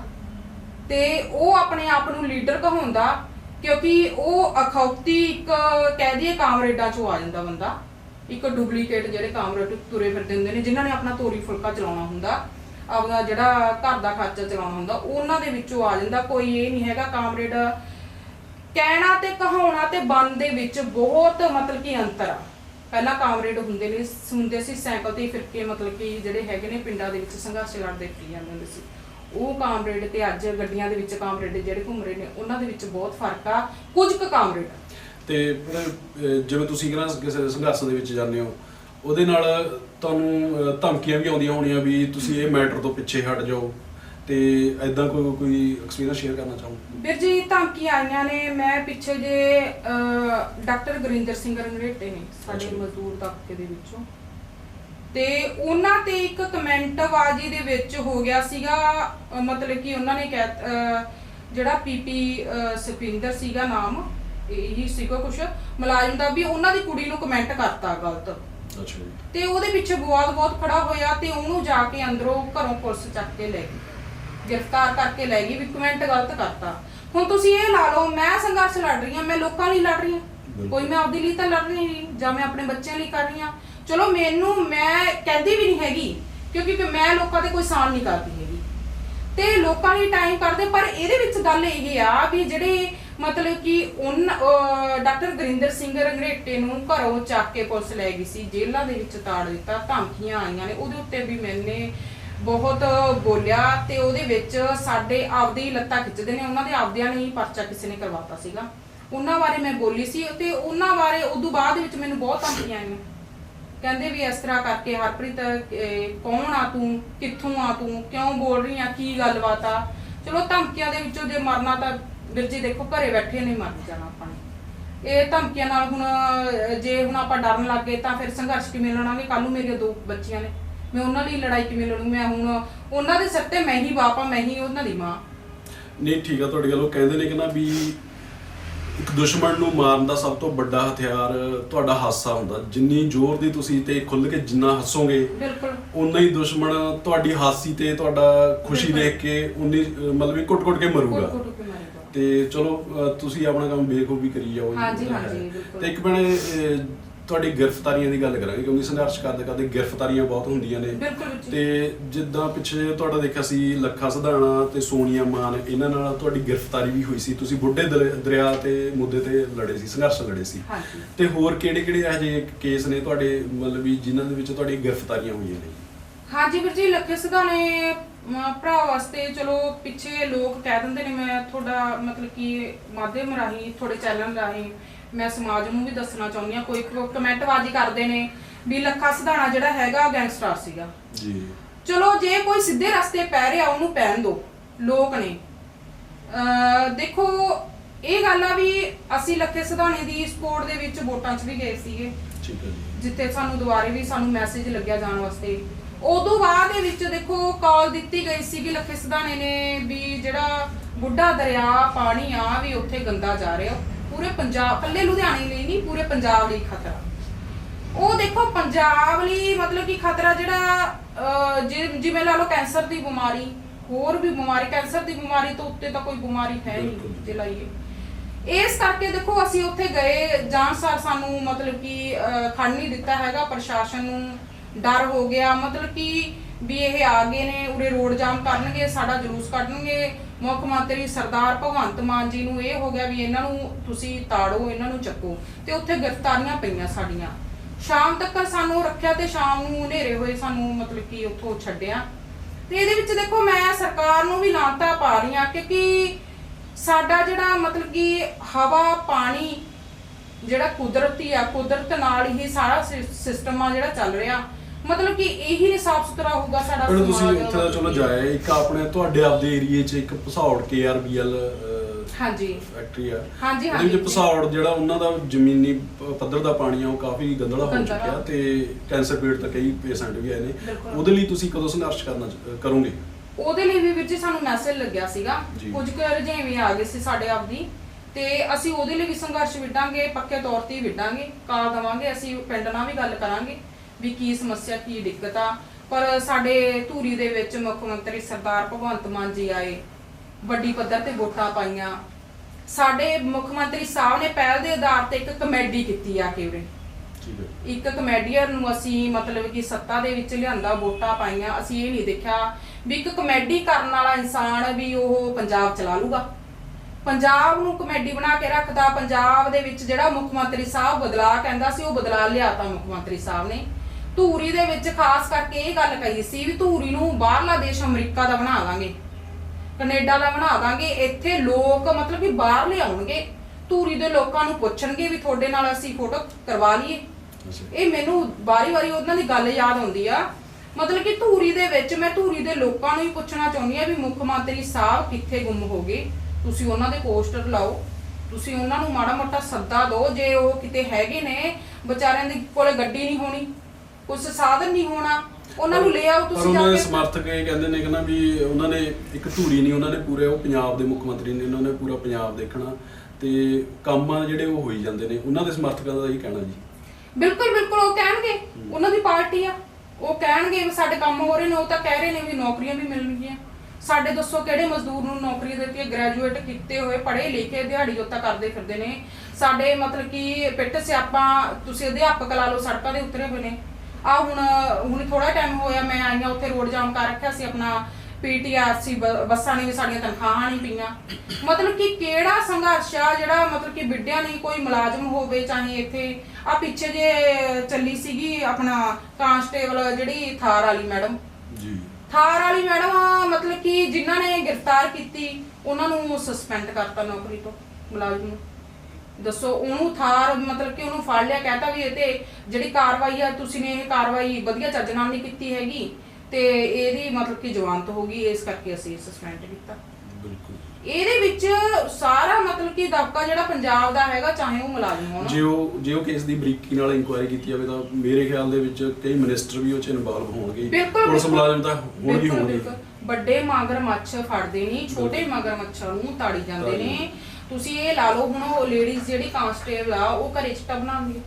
ਤੇ ਉਹ ਆਪਣੇ ਆਪ ਨੂੰ ਲੀਡਰ ਕਹਾਉਂਦਾ, ਕਿਉਂਕਿ ਉਹ ਅਖੌਤੀ ਇੱਕ ਕਹਿ ਦਈਏ ਕਾਮਰੇਡਾਂ ਚੋਂ ਆ ਜਾਂਦਾ ਬੰਦਾ, ਇੱਕ ਡੁਪਲੀਕੇਟ ਜਿਹੜੇ ਕਾਮਰੇਡ ਤੁਰੇ ਫਿਰਦੇ ਹੁੰਦੇ ਨੇ, ਜਿਨ੍ਹਾਂ ਨੇ ਆਪਣਾ ਤੋਰੀ ਫੁਲਕਾ ਚਲਾਉਣਾ ਹੁੰਦਾ, ਆਪਣਾ ਜਿਹੜਾ ਘਰ ਦਾ ਖਰਚਾ ਚਲਾਉਣਾ ਹੁੰਦਾ, ਉਹਨਾਂ ਦੇ ਵਿੱਚੋਂ ਆ ਜਾਂਦਾ, ਕੋਈ ਇਹ ਨਹੀਂ ਹੈਗਾ ਕਾਮਰੇਡ ਕਹਿਣਾ ਤੇ ਕਹਾਉਣਾ ਤੇ ਬਨ ਦੇ ਵਿੱਚ ਬਹੁਤ ਮਤਲਬ ਕਿ ਅੰਤਰ ਆ। ਪਹਿਲਾਂ ਕਾਮਰੇਡ ਹੁੰਦੇ ਨੇ ਸੁਣਦੇ ਸੀ ਸਾਈਕਲ ਤੇ ਫਿਰ ਮਤਲਬ ਕਿ ਜਿਹੜੇ ਹੈਗੇ ਨੇ ਪਿੰਡਾਂ ਦੇ ਵਿੱਚ ਸੰਘਰਸ਼ ਲੜਦੇ ਫਿਰੀ ਜਾਂਦੇ ਹੁੰਦੇ ਸੀ। ਉਹ ਕਾਮਰੇਡ ਤੇ ਅੱਜ ਗੱਡੀਆਂ ਦੇ ਵਿੱਚ ਕਾਮਰੇਡ ਜਿਹੜੇ ਘੁੰਮ ਰਹੇ ਨੇ ਉਹਨਾਂ ਦੇ ਵਿੱਚ ਬਹੁਤ ਫ਼ਰਕ ਆ। ਕੁਝ ਕੁ ਕਾਮਰੇਡ। ਤੇ ਫਿਰ, ਜਿਵੇਂ ਤੁਸੀਂ ਕਹਿੰਦਾ ਕਿਸੇ ਸੰਘਰਸ਼ ਦੇ ਵਿੱਚ ਜਾਂਦੇ ਹੋ ਉਹਦੇ ਨਾਲ ਤੁਹਾਨੂੰ ਧਮਕੀਆਂ ਵੀ ਆਉਂਦੀਆਂ ਹੋਣੀਆਂ ਵੀ ਤੁਸੀਂ ਇਹ ਮੈਟਰ ਤੋਂ ਪਿੱਛੇ ਹਟ ਜਾਓ। ਤੇ ਐਦਾਂ ਕੋਈ ਕੋਈ ਐਕਸਪੀਰੀਅੰਸ ਸ਼ੇਅਰ ਕਰਨਾ ਚਾਹੋ? ਵੀਰ ਜੀ ਧਮਕੀਆਂ ਆਈਆਂ ਨੇ। ਮੈਂ ਪਿੱਛੇ ਜੇ ਡਾਕਟਰ ਗੁਰਿੰਦਰ ਸਿੰਘ ਰੰਗਰੇਟੇ ਨੇ ਸਾਡੇ। ਮਜ਼ਦੂਰ ਤਬਕੇ ਦੇ ਵਿੱਚੋਂ। ਤੇ ਉਹਨਾਂ ਤੇ ਇੱਕ ਕਮੈਂਟ ਬਾਜੀ ਦੇ ਵਿੱਚ ਹੋ ਗਿਆ ਸੀਗਾ। ਮਤਲਬ ਕਿ ਉਹਨਾਂ ਨੇ ਕਹਿ ਜਿਹੜਾ ਪੀਪੀ ਸੁਪਿੰਦਰ ਸੀਗਾ ਨਾਮ ਇਹੀ ਸੀਗਾ ਕੁਛ। ਮੁਲਾਜ਼ਮ ਦਾ ਵੀ ਉਹਨਾਂ ਦੀ ਕੁੜੀ ਨੂੰ ਕਮੈਂਟ ਕਰਤਾ ਗਲਤ। ਅੱਛਾ ਜੀ। ਤੇ ਉਹਦੇ ਪਿੱਛੇ ਵਿਵਾਦ ਬਹੁਤ ਖੜਾ ਹੋਇਆ ਤੇ ਉਹਨੂੰ ਜਾ ਕੇ ਅੰਦਰੋਂ ਘਰੋਂ ਪੁਲਿਸ ਚੱਕ ਕੇ ਲੈ ਗਈ। ਗ੍ਰਿਫਤਾਰ ਕਰਕੇ ਲੈ ਗਈ ਵੀ ਕਮੈਂਟ ਗਲਤ ਕਰਤਾ। ਹੁਣ ਤੁਸੀਂ ਇਹ ਲਾ ਲਓ ਮੈਂ ਸੰਘਰਸ਼ ਲੜ ਰਹੀ ਹਾਂ ਮੈਂ ਲੋਕਾਂ ਲਈ ਲੜ ਰਹੀ ਹਾਂ। ਕੋਈ ਮੈਂ ਆਪਦੇ ਲਈ ਤਾਂ ਲੜ ਰਹੀ ਨਹੀਂ ਜਾਂ ਮੈਂ ਆਪਣੇ ਬੱਚਿਆਂ ਲਈ ਕਰ ਰਹੀ ਹਾਂ। ਚਲੋ ਮੈਨੂੰ ਮੈਂ ਕਹਿੰਦੀ ਵੀ ਨਹੀਂ ਹੈਗੀ ਕਿਉਂਕਿ ਕਿ ਮੈਂ ਲੋਕਾਂ ਦੇ ਕੋਈ ਸਾਨ ਨਹੀਂ ਕਰਦੀ ਹੈਗੀ। ਤੇ ਲੋਕਾਂ ਲਈ ਟਾਈਮ ਕਰਦੇ ਪਰ ਇਹਦੇ ਵਿੱਚ ਗੱਲ ਇਹ ਆ ਵੀ ਜਿਹੜੇ ਮਤਲਬ ਕਿ ਉਨ ਡਾਕਟਰ ਗੁਰਿੰਦਰ ਸਿੰਘ ਰੰਗਰੇਟੇ ਨੂੰ ਘਰੋਂ ਚੱਕ ਕੇ ਪੁਲਿਸ ਲੈ ਗਈ ਸੀ ਜੇਲ੍ਹਾਂ ਦੇ ਵਿੱਚ ਤਾੜ ਦਿੱਤਾ ਧਮਕੀਆਂ ਆਈਆਂ ਨੇ ਉਹਦੇ ਉੱਤੇ ਵੀ ਮੈਨੇ ਬਹੁਤ ਬੋਲਿਆ ਤੇ ਉਹਦੇ ਵਿੱਚ ਸਾਡੇ ਆਪਦੇ ਹੀ ਲੱਤਾਂ ਖਿੱਚਦੇ ਨੇ, ਉਹਨਾਂ ਦੇ ਆਪਦਿਆਂ ਨੇ ਹੀ ਪਰਚਾ ਕਿਸੇ ਨੇ ਕਰਵਾਤਾ ਸੀਗਾ। ਉਹਨਾਂ ਬਾਰੇ ਮੈਂ ਬੋਲੀ ਸੀ ਤੇ ਉਹਨਾਂ ਬਾਰੇ ਉਦੋਂ ਬਾਅਦ ਵਿੱਚ ਮੈਨੂੰ ਬਹੁਤ ਧਮਕੀਆਂ ਆਈਆਂ। ਕਹਿੰਦੇ ਵੀ ਇਸ ਤਰ੍ਹਾਂ ਕਰਕੇ ਹਰਪ੍ਰੀਤ ਕੌਣ ਆ ਤੂੰ? ਕਿੱਥੋਂ ਆ ਤੂੰ? ਕਿਉਂ ਬੋਲ ਰਹੀ ਆ? ਕੀ ਗੱਲਬਾਤ ਆ? ਚਲੋ ਧਮਕੀਆਂ ਦੇ ਵਿੱਚੋਂ ਜੇ ਮਰਨਾ ਤਾਂ ਵੀਰ ਜੀ ਦੇਖੋ, ਘਰੇ ਬੈਠੇ ਨਹੀਂ ਮਰ ਜਾਣਾ ਆਪਾਂ ਨੇ। ਇਹ ਧਮਕੀਆਂ ਨਾਲ ਹੁਣ, ਜੇ ਹੁਣ ਆਪਾਂ ਡਰਨ ਲੱਗ ਗਏ ਤਾਂ ਫਿਰ ਸੰਘਰਸ਼ ਕਿਵੇਂ ਲੜਾਂਗੇ? ਕੱਲ ਨੂੰ ਮੇਰੀਆਂ ਦੋ ਬੱਚੀਆਂ ਨੇ। ਮੈਂ ਉਹਨਾਂ ਲਈ ਲੜਾਈ ਕਿਵੇਂ ਲੜੂ ਮੈਂ ਹੁਣ ਉਹਨਾਂ ਦੇ ਸਿਰ ਤੇ ਮੈਂ ਹੀ ਬਾਪ ਆ ਮੈਂ ਹੀ ਉਹਨਾਂ ਦੀ ਮਾਂ ਨਹੀਂ ਠੀਕ ਆ ਤੁਹਾਡੀ ਗੱਲ ਉਹ ਕਹਿੰਦੇ ਨੇ ਕਿ ਨਾ ਵੀ ਇੱਕ ਦੁਸ਼ਮਣ ਨੂੰ ਮਾਰਨ ਦਾ ਸਭ ਤੋਂ ਵੱਡਾ ਹਥਿਆਰ ਤੁਹਾਡਾ ਹਾਸਾ ਹੁੰਦਾ ਜਿੰਨੀ ਜ਼ੋਰ ਦੀ ਤੁਸੀਂ ਤੇ ਖੁੱਲ ਕੇ ਜਿੰਨਾ ਹੱਸੋਗੇ ਬਿਲਕੁਲ ਉਨਾ ਹੀ ਦੁਸ਼ਮਣ ਤੁਹਾਡੀ ਹਾਸੀ ਤੇ ਤੁਹਾਡਾ ਖੁਸ਼ੀ ਬਿਲਕੁਲ। ਦੇਖ ਕੇ ਉਨੀ ਅਹ, ਮਤਲਬ ਵੀ ਕੁੱਟ-ਕੁੱਟ ਕੇ ਮਰੂਗਾ ਕੁੱਟ ਕੁੱਟ ਕੇ ਮਾਰੇਗਾ ਤੇ ਚਲੋ ਅਹ, ਤੁਸੀਂ ਆਪਣਾ ਕੰਮ ਬੇਖੂਬੀ ਕਰੀ ਜਾਓ ਜੀ, ਹਾਂਜੀ, ਹਾਂਜੀ, ਹੈ। ਬਿਲਕੁਲ। ਤੇ ਇੱਕ ਬਣੇ ਤੁਹਾਡੀ ਗ੍ਰਿਫਤਾਰੀਆਂ ਦੀ ਗੱਲ ਕਰਾਂਗੇ ਕਿਉਂਕਿ ਸੰਘਰਸ਼ ਕਰਦੇ ਕਰਦੇ ਗ੍ਰਿਫਤਾਰੀਆਂ ਬਹੁਤ ਹੁੰਦੀਆਂ ਨੇ। ਤੇ ਜਿੱਦਾਂ ਪਿੱਛੇ ਤੁਹਾਡਾ ਦੇਖਿਆ ਸੀ ਲੱਖਾ ਸਧਾਣਾ ਤੇ ਸੋਨੀਆ ਮਾਨ ਇਹਨਾਂ ਨਾਲ ਤੁਹਾਡੀ ਗ੍ਰਿਫਤਾਰੀ ਵੀ ਹੋਈ ਸੀ। ਤੁਸੀਂ ਬੁੱਢੇ ਦਰਿ- ਦਰਿਆ ਤੇ ਮੁੱਦੇ ਤੇ ਲੜੇ ਸੀ ਸੰਘਰਸ਼ ਲੜੇ ਸੀ। ਤੇ ਹੋਰ ਕਿਹੜੇ ਕਿਹੜੇ ਇਹੋ ਜਿਹੇ ਕੇਸ ਨੇ ਤੁਹਾਡੇ ਮਤਲਬ ਵੀ ਜਿਨ੍ਹਾਂ ਦੇ ਵਿੱਚ ਤੁਹਾਡੀ ਗ੍ਰਿਫਤਾਰੀਆਂ ਹੋਈਆਂ ਨੇ? ਹਾਂਜੀ ਵੀਰ ਜੀ ਲੱਖੇ ਸਿਧਾਣੇ ਅਮ, ਭਰਾ ਵਾਸਤੇ ਚਲੋ ਪਿੱਛੇ ਲੋਕ ਕਹਿ ਦਿੰਦੇ ਨੇ ਮੈਂ ਤੁਹਾਡਾ ਮਤਲਬ ਕਿ ਮਾਧਿਅਮ ਰਾਹੀਂ ਤੁਹਾਡੇ ਚੈਨਲ ਰਾਹੀਂ ਮੈਂ ਸਮਾਜ ਨੂੰ ਵੀ ਦੱਸਣਾ ਚਾਹੁੰਦੀ ਹਾਂ। ਕੋਈ ਕਮੈਂਟ ਬਾਜੀ ਕਰਦੇ ਨੇ ਵੀ ਲੱਖਾ ਸਿਧਾਣਾ ਜਿਹੜਾ ਹੈਗਾ ਗੈਂਗਸਟਰ ਸੀਗਾ। ਜੀ। ਚਲੋ ਜੇ ਕੋਈ ਸਿੱਧੇ ਰਸਤੇ ਪੈ ਰਿਹਾ ਉਹਨੂੰ ਪੈਣ ਦਿਓ ਲੋਕ ਨੇ। ਅਹ ਦੇਖੋ ਇਹ ਗੱਲ ਆ ਵੀ ਅਸੀਂ ਲੱਖੇ ਸਿਧਾਣੇ ਦੀ ਸਪੋਰਟ ਦੇ ਵਿੱਚ ਵੋਟਾਂ 'ਚ ਵੀ ਗਏ ਸੀਗੇ। ਠੀਕ ਹੈ ਜੀ। ਜਿੱਥੇ ਸਾਨੂੰ ਦੁਬਾਰੇ ਵੀ ਸਾਨੂੰ ਮੈਸੇਜ ਲੱਗਿਆ ਜਾਣ ਵਾਸਤੇ। ਉਦੋਂ ਬਾਅਦ ਦੇ ਵਿੱਚ ਦੇਖੋ ਕਾਲ ਦਿੱਤੀ ਗਈ ਸੀ ਕਿ ਲੱਖੇ ਸਿਧਾਣੇ ਨੇ ਵੀ ਜਿਹੜਾ ਬੁੱਢਾ ਦਰਿਆ ਪਾਣੀ ਆ ਵੀ ਉੱਥੇ ਗੰਦਾ ਜਾ ਰਿਹਾ। ਪੂਰੇ ਪੰਜਾਬ ਕੱਲੇ ਲੁਧਿਆਣੇ ਲਈ ਨਹੀਂ ਪੂਰੇ ਪੰਜਾਬ ਲਈ ਖਤਰਾ। ਉਹ ਦੇਖੋ ਪੰਜਾਬ ਲਈ ਮਤਲਬ ਕਿ ਖਤਰਾ ਜਿਹੜਾ ਜਿ- ਜਿਵੇਂ ਲਾ ਲਓ ਕੈਂਸਰ ਦੀ ਬਿਮਾਰੀ ਹੋਰ ਵੀ ਬਿਮਾਰੀ ਕੈਂਸਰ ਦੀ ਬਿਮਾਰੀ ਤੋਂ ਉੱਤੇ ਤਾਂ ਕੋਈ ਬਿਮਾਰੀ ਹੈ ਨਹੀਂ। ਜੇ ਲਾਈਏ। ਇਸ ਕਰਕੇ ਦੇਖੋ ਅਸੀਂ ਉੱਥੇ ਗਏ ਜਾਣਸਾਰ ਸਾਨੂੰ ਮਤਲਬ ਕਿ ਖੜ ਨਹੀਂ ਦਿੱਤਾ ਹੈਗਾ ਪ੍ਰਸ਼ਾਸਨ ਨੂੰ ਡਰ ਹੋ ਗਿਆ। ਮਤਲਬ ਕਿ ਵੀ ਇਹ ਆ ਗਏ ਨੇ, ਉਰੇ ਰੋਡ ਜਾਮ ਕਰਨਗੇ, ਸਾਡਾ ਜਲੂਸ ਕੱਢਣਗੇ ਮੁੱਖ ਮੰਤਰੀ ਸਰਦਾਰ ਭਗਵੰਤ ਮਾਨ ਜੀ ਨੂੰ ਇਹ ਹੋ ਗਿਆ ਵੀ ਇਹਨਾਂ ਨੂੰ ਤੁਸੀਂ ਤਾੜੋ, ਇਹਨਾਂ ਨੂੰ ਚੱਕੋ। ਤੇ ਉੱਥੇ ਗ੍ਰਿਫਤਾਰੀਆਂ ਪਈਆਂ ਸਾਡੀਆਂ। ਸ਼ਾਮ ਤੱਕ ਸਾਨੂੰ ਰੱਖਿਆ ਤੇ ਸ਼ਾਮ ਨੂੰ ਹਨੇਰੇ ਹੋਏ ਸਾਨੂੰ, ਮਤਲਬ ਕਿ ਉੱਥੋਂ ਛੱਡਿਆ। ਤੇ ਇਹਦੇ ਵਿੱਚ ਦੇਖੋ, ਮੈਂ ਸਰਕਾਰ ਨੂੰ ਵੀ ਲਾਂਤਾ ਪਾ ਰਹੀ ਹਾਂ ਕਿਉਂਕਿ ਸਾਡਾ ਜਿਹੜਾ ਮਤਲਬ ਕਿ ਹਵਾ, ਪਾਣੀ, ਜਿਹੜਾ ਕੁਦਰਤੀ ਆ, ਕੁਦਰਤ ਨਾਲ ਹੀ ਸਾਰਾ ਸਿਸਟਮ ਆ ਜਿਹੜਾ ਚੱਲ ਰਿਹਾ। ਮਤਲਬ ਕਿ ਇਹੀ ਨਹੀਂ ਸਾਫ਼ ਸੁਥਰਾ ਹੋਊਗਾ ਸਾਡਾ ਪਰ ਤੁਸੀਂ ਸਮਾਜ ਉੱਥੇ ਤਾਂ ਚਲੋ ਜਾਏ ਇੱਕ ਆਪਣੇ ਤੁਹਾਡੇ ਆਪਦੇ ਏਰੀਏ 'ਚ ਇੱਕ ਪਸੌੜ ਕੇਆਰਬੀਐਲ ਹਾਂਜੀ। ਫੈਕਟਰੀ ਆ। ਹਾਂਜੀ, ਉਹਦੇ ਵਿੱਚ ਹਾਂਜੀ। ਪਸੌੜ ਜਿਹੜਾ ਉਹਨਾਂ ਦਾ ਜ਼ਮੀਨੀ ਪੱਧਰ ਦਾ ਪਾਣੀ ਆ ਉਹ ਕਾਫੀ ਗੰਧਲਾ ਹੋ। ਚੁੱਕਿਆ ਤੇ ਕੈਂਸਰ ਪੀੜ ਤਾਂ ਕਈ ਪੇਸ਼ੈਂਟ ਵੀ ਆਏ ਨੇ। ਉਹਦੇ ਲਈ ਤੁਸੀਂ ਕਦੋਂ ਸੰਘਰਸ਼ ਕਰਨਾ ਕਰੋਗੇ? ਉਹਦੇ ਲਈ ਵੀ ਵੀਰ ਜੀ ਸਾਨੂੰ ਮੈਸੇਜ ਲੱਗਿਆ ਸੀਗਾ। ਕੁਝ ਕੁ ਰੁਝੇਵੇਂ ਆ ਗਏ ਸੀ ਸਾਡੇ ਆਪਦੀ ਤੇ ਅਸੀਂ ਉਹਦੇ ਲਈ ਵੀ ਸੰਘਰਸ਼ ਵਿੱਢਾਂਗੇ ਪੱਕੇ ਤੌਰ ਤੇ ਵਿੱਢਾਂਗੇ। ਕਾਲ ਦਵਾਂਗੇ ਅਸੀਂ ਪਿੰਡ ਨਾਲ ਵੀ ਗੱਲ ਕਰਾਂਗੇ। ਵੀ ਕੀ ਸਮੱਸਿਆ ਕੀ ਦਿੱਕਤ ਆ। ਪਰ ਸਾਡੇ ਧੂਰੀ ਦੇ ਵਿੱਚ ਮੁੱਖ ਮੰਤਰੀ ਸਰਦਾਰ ਭਗਵੰਤ ਮਾਨ ਜੀ ਆਏ ਵੱਡੀ ਪੱਧਰ ਤੇ ਵੋਟਾਂ ਪਾਈਆਂ। ਸਾਡੇ ਮੁੱਖ ਮੰਤਰੀ ਸਾਹਿਬ ਨੇ ਪਹਿਲ ਦੇ ਆਧਾਰ ਤੇ ਇੱਕ ਕਮੇਡੀ ਕੀਤੀ ਆ ਕੇ ਉਰੇ। ਠੀਕ ਹੈ ਇੱਕ ਕਮੇਡੀਅਨ ਨੂੰ ਅਸੀਂ ਮਤਲਬ ਕਿ ਸੱਤਾ ਦੇ ਵਿੱਚ ਲਿਆਂਦਾ ਵੋਟਾਂ ਪਾਈਆਂ ਅਸੀਂ ਇਹ ਨਹੀਂ ਦੇਖਿਆ ਵੀ ਇੱਕ ਕਮੇਡੀ ਕਰਨ ਵਾਲਾ ਇਨਸਾਨ ਵੀ ਉਹ ਪੰਜਾਬ ਚਲਾ ਲੂਗਾ। ਪੰਜਾਬ ਨੂੰ ਕਮੇਡੀ ਬਣਾ ਕੇ ਰੱਖਦਾ ਪੰਜਾਬ ਦੇ ਵਿੱਚ ਜਿਹੜਾ ਮੁੱਖ ਮੰਤਰੀ ਸਾਹਿਬ ਬਦਲਾ ਕਹਿੰਦਾ ਸੀ ਉਹ ਬਦਲਾ ਲਿਆਤਾ ਮੁੱਖ ਮੰਤਰੀ ਸਾਹਿਬ ਨੇ। ਧੂਰੀ ਦੇ ਵਿੱਚ ਖਾਸ ਕਰਕੇ ਇਹ ਗੱਲ ਕਹੀ ਸੀ ਵੀ ਧੂਰੀ ਨੂੰ ਬਾਹਰਲਾ ਦੇਸ਼ ਅਮਰੀਕਾ ਦਾ ਬਣਾ ਲਾਂਗੇ ਕੈਨੇਡਾ ਦਾ ਬਣਾ ਦਾਂਗੇ ਇੱਥੇ ਲੋਕ ਮਤਲਬ ਕਿ ਬਾਹਰ ਲਿਆਉਣਗੇ ਧੂਰੀ ਦੇ ਲੋਕਾਂ ਨੂੰ ਪੁੱਛਣਗੇ ਵੀ ਤੁਹਾਡੇ ਨਾਲ ਅਸੀਂ ਫੋਟੋ ਕਰਵਾ ਲਈਏ। ਇਹ ਮੈਨੂੰ ਵਾਰੀ-ਵਾਰੀ ਉਹਨਾਂ ਦੀ ਗੱਲ ਯਾਦ ਆਉਂਦੀ ਆ। ਮਤਲਬ ਕਿ ਧੂਰੀ ਦੇ ਵਿੱਚ ਮੈਂ ਧੂਰੀ ਦੇ ਲੋਕਾਂ ਨੂੰ ਹੀ ਪੁੱਛਣਾ ਚਾਹੁੰਦੀ ਆ ਵੀ ਮੁੱਖ ਮੰਤਰੀ ਸਾਹਿਬ ਕਿੱਥੇ ਗੁੰਮ ਹੋ ਗਏ। ਤੁਸੀਂ ਉਹਨਾਂ ਦੇ ਪੋਸਟਰ ਲਾਓ। ਤੁਸੀਂ ਉਹਨਾਂ ਨੂੰ ਮਾੜਾ ਮੋਟਾ ਸੱਦਾ ਦਿਓ। ਜੇ ਉਹ ਕਿਤੇ ਹੈਗੇ ਨੇ ਵਿਚਾਰਿਆਂ ਦੇ ਕੋਲੇ ਗੱਡੀ ਨਹੀਂ ਹੋਣੀ। ਕੁਝ ਸਾਧਨ ਨਹੀਂ ਹੋਣਾ ਉਹਨਾਂ ਨੂੰ ਲੈ ਆਓ ਤੁਸੀਂ ਉਹਨਾਂ ਜਾ ਦੇ ਕੇ ਸਮਰਥਕ ਇਹ ਕਹਿੰਦੇ ਨੇ ਕਿ ਨਾ ਵੀ ਉਹਨਾਂ ਨੇ ਇੱਕ ਧੂਰੀ ਨਹੀਂ ਉਹਨਾਂ ਨੇ ਪੂਰੇ ਉਹ ਪੰਜਾਬ ਦੇ ਮੁੱਖ ਮੰਤਰੀ ਨੇ ਉਹਨਾਂ ਨੇ ਪੂਰਾ ਪੰਜਾਬ ਦੇਖਣਾ ਤੇ ਕੰਮ ਆ ਜਿਹੜੇ ਉਹ ਹੋਈ ਜਾਂਦੇ ਨੇ ਉਹਨਾਂ ਦੇ ਸਮਰਥਕਾਂ ਦਾ ਇਹ ਕਹਿਣਾ ਜੀ। ਬਿਲਕੁਲ ਬਿਲਕੁਲ ਉਹ ਕਹਿਣਗੇ ਉਹਨਾਂ ਦੀ ਪਾਰਟੀ ਆ ਉਹ ਕਹਿਣਗੇ ਵੀ ਸਾਡੇ ਕੰਮ ਹੋ ਰਹੇ ਨੇ ਉਹ ਤਾਂ ਕਹਿ ਰਹੇ ਨੇ ਵੀ ਨੌਕਰੀਆਂ ਵੀ ਮਿਲਣਗੀਆਂ। ਸਾਡੇ ਦੱਸੋ ਕਿਹੜੇ ਮਜ਼ਦੂਰ ਨੂੰ ਨੌਕਰੀ ਦਿੱਤੀ ਹੈ ਗ੍ਰੈਜੂਏਟ ਕੀਤੇ ਹੋਏ ਪੜ੍ਹੇ ਲਿਖੇ ਦਿਹਾੜੀ ਜੋਤਾ ਕਰਦੇ ਫਿਰਦੇ ਨੇ। ਸਾਡੇ ਮਤਲਬ ਕਿ ਪਿੱਟ ਸਿਆਪਾ ਤੁਸੀਂ ਅਧਿਆਪਕ ਲਾ ਲਓ ਸੜਕਾਂ ਦੇ ਉਤਰੇ ਹੋਏ ਨੇ। ਆ ਹੁਣ ਹੁਣ ਥੋੜਾ ਟਾਈਮ ਹੋਇਆ ਮੈਂ ਆਈਆਂ ਉੱਥੇ ਰੋਡ ਜਾਮ ਕਰ ਰੱਖਿਆ ਸੀ ਆਪਣਾ ਪੀਟੀਆਰਸੀ ਬੱਸਾਂ ਨੇ ਵੀ ਸਾਡੀਆਂ ਤਨਖਾਹਾਂ ਨਹੀਂ ਪਈਆਂ। ਮਤਲਬ ਕਿ ਕਿਹੜਾ ਸੰਘਰਸ਼ ਆ ਜਿਹੜਾ ਮਤਲਬ ਕਿ ਬਿੱਡਿਆਂ ਨਹੀਂ ਕੋਈ ਮੁਲਾਜ਼ਮ ਹੋਵੇ ਚਾਹੇ ਇੱਥੇ ਆ ਪਿੱਛੇ ਜੇ ਚੱਲੀ ਸੀਗੀ ਆਪਣਾ ਕਾਂਸਟੇਬਲ ਜਿਹੜੀ ਥਾਰ ਵਾਲੀ ਮੈਡਮ। ਜੀ। ਥਾਰ ਵਾਲੀ ਮੈਡਮ ਮਤਲਬ ਕਿ ਜਿਨ੍ਹਾਂ ਨੇ ਗ੍ਰਿਫਤਾਰ ਕੀਤੀ ਉਹਨਾਂ ਨੂੰ ਸਸਪੈਂਡ ਕਰਤਾ ਨੌਕਰੀ ਤੋਂ ਮੁਲਾਜ਼ਮ ਨੂੰ। ਦੱਸੋ ਉਹਨੂੰ ਥਾਰ ਮਤਲਬ ਕਿ ਉਹਨੂੰ ਫੜ ਲਿਆ ਕਹਤਾ ਵੀ ਇਹ ਤੇ ਜਿਹੜੀ ਕਾਰਵਾਈ ਆ ਤੁਸੀਂ ਨੇ ਇਹ ਕਾਰਵਾਈ ਵਧੀਆ ਚੱਜ ਨਾਲ ਨਹੀਂ ਕੀਤੀ ਹੈਗੀ ਤੇ ਇਹਦੀ ਮਤਲਬ ਕਿ ਜਵਾਨਤ ਹੋ ਗਈ ਇਸ ਕਰਕੇ ਅਸੀਂ ਸਸਪੈਂਡ ਕੀਤਾ। ਬਿਲਕੁਲ। ਇਹਦੇ ਵਿੱਚ ਸਾਰਾ ਮਤਲਬ ਕਿ ਦਬਕਾ ਜਿਹੜਾ ਪੰਜਾਬ ਦਾ ਹੈਗਾ ਚਾਹੇ ਉਹ ਮੁਲਾਜ਼ਮ ਹੋਣ। ਜੇ ਉਹ ਜੇ ਉਹ ਕੇਸ ਦੀ ਬਰੀਕੀ ਨਾਲ ਇਨਕੁਆਇਰੀ ਕੀਤੀ ਜਾਵੇ ਤਾਂ ਮੇਰੇ ਖਿਆਲ ਦੇ ਵਿੱਚ ਕਈ ਮਿਨਿਸਟਰ ਵੀ ਉਹ ਚ ਇਨਵੋਲਵ ਹੋਣਗੇ। ਪੁਲਿਸ। ਮੁਲਾਜ਼ਮ ਤਾਂ ਹੋਣਗੇ। ਹੋਣਗੇ। ਵੱਡੇ ਮਗਰ ਮੱਛ ਫੜਦੇ ਨਹੀਂ ਛੋਟੇ ਮਗਰ ਮੱਛਾਂ ਨੂੰ। ਤਾੜੀ ਜਾਂਦੇ ਨੇ। ਤੁਸੀਂ ਇਹ ਲਾ ਲਓ ਹੁਣ ਉਹ ਲੇਡੀਜ਼ ਜਿਹੜੀ ਕਾਂਸਟੇਬਲ ਆ ਉਹ ਘਰੇ ਚਿੱਟਾ ਬਣਾਉਂਦੀ ਆ।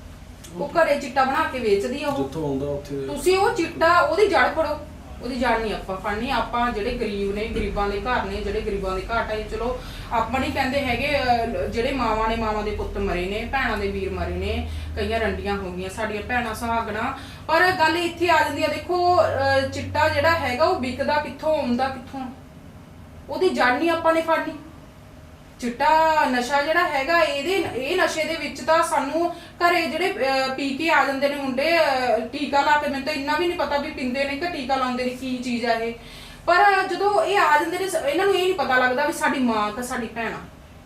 ਉਹ ਘਰੇ ਚਿੱਟਾ ਬਣਾ ਕੇ ਵੇਚਦੀ ਆ ਉਹ। ਜਿੱਥੋਂ ਆਉਂਦਾ ਉੱਥੇ। ਤੁਸੀਂ ਉਹ ਚਿੱਟਾ ਉਹਦੀ ਜੜ ਫੜੋ। ਉਹਦੀ ਜੜ ਨਹੀਂ ਆਪਾਂ ਫੜਨੀ ਆਪਾਂ ਜਿਹੜੇ ਗਰੀਬ ਨੇ ਗਰੀਬਾਂ ਦੇ ਘਰ ਨੇ ਜਿਹੜੇ ਗਰੀਬਾਂ ਦੇ ਘਾਟ ਆ ਚਲੋ ਆਪਾਂ ਨਹੀਂ ਕਹਿੰਦੇ ਹੈਗੇ ਅਹ, ਜਿਹੜੇ ਮਾਵਾਂ ਨੇ ਮਾਵਾਂ ਦੇ ਪੁੱਤ ਮਰੇ ਨੇ ਭੈਣਾਂ ਦੇ ਵੀਰ ਮਰੇ ਨੇ ਕਈਆਂ ਰੰਡੀਆਂ ਹੋ ਗਈਆਂ ਸਾਡੀਆਂ ਭੈਣਾਂ ਸੁਹਾਗਣਾ। ਪਰ ਗੱਲ ਇੱਥੇ ਆ ਜਾਂਦੀ ਆ ਦੇਖੋ ਅਹ, ਚਿੱਟਾ ਜਿਹੜਾ ਹੈਗਾ ਉਹ ਵਿਕਦਾ ਕਿੱਥੋਂ ਆਉਂਦਾ ਕਿੱਥੋਂ? ਉਹਦੀ ਜੜ ਨਹੀਂ ਆਪਾਂ ਨੇ ਫੜਨੀ। ਚਿੱਟਾ ਨਸ਼ਾ ਜਿਹੜਾ ਹੈਗਾ ਇਹਦੇ ਇਹ ਨਸ਼ੇ ਦੇ ਵਿੱਚ ਤਾਂ ਸਾਨੂੰ ਘਰੇ ਜਿਹੜੇ ਅਹ, ਪੀ ਕੇ ਆ ਜਾਂਦੇ ਨੇ ਮੁੰਡੇ ਅਹ, ਟੀਕਾ ਲਾ ਕੇ ਮੈਨੂੰ ਤਾਂ ਇੰਨਾ ਵੀ ਨਹੀਂ ਪਤਾ ਵੀ ਪਿੰਦੇ ਨੇ ਕਿ ਟੀਕਾ ਲਾਉਂਦੇ ਨੇ ਕੀ ਚੀਜ਼ ਆ ਇਹ। ਪਰ ਜਦੋਂ ਇਹ ਆ ਜਾਂਦੇ ਨੇ ਸ- ਇਹਨਾਂ ਨੂੰ ਇਹ ਨਹੀਂ ਪਤਾ ਲੱਗਦਾ ਵੀ ਸਾਡੀ ਮਾਂ ਤੇ ਸਾਡੀ ਭੈਣ ਆ।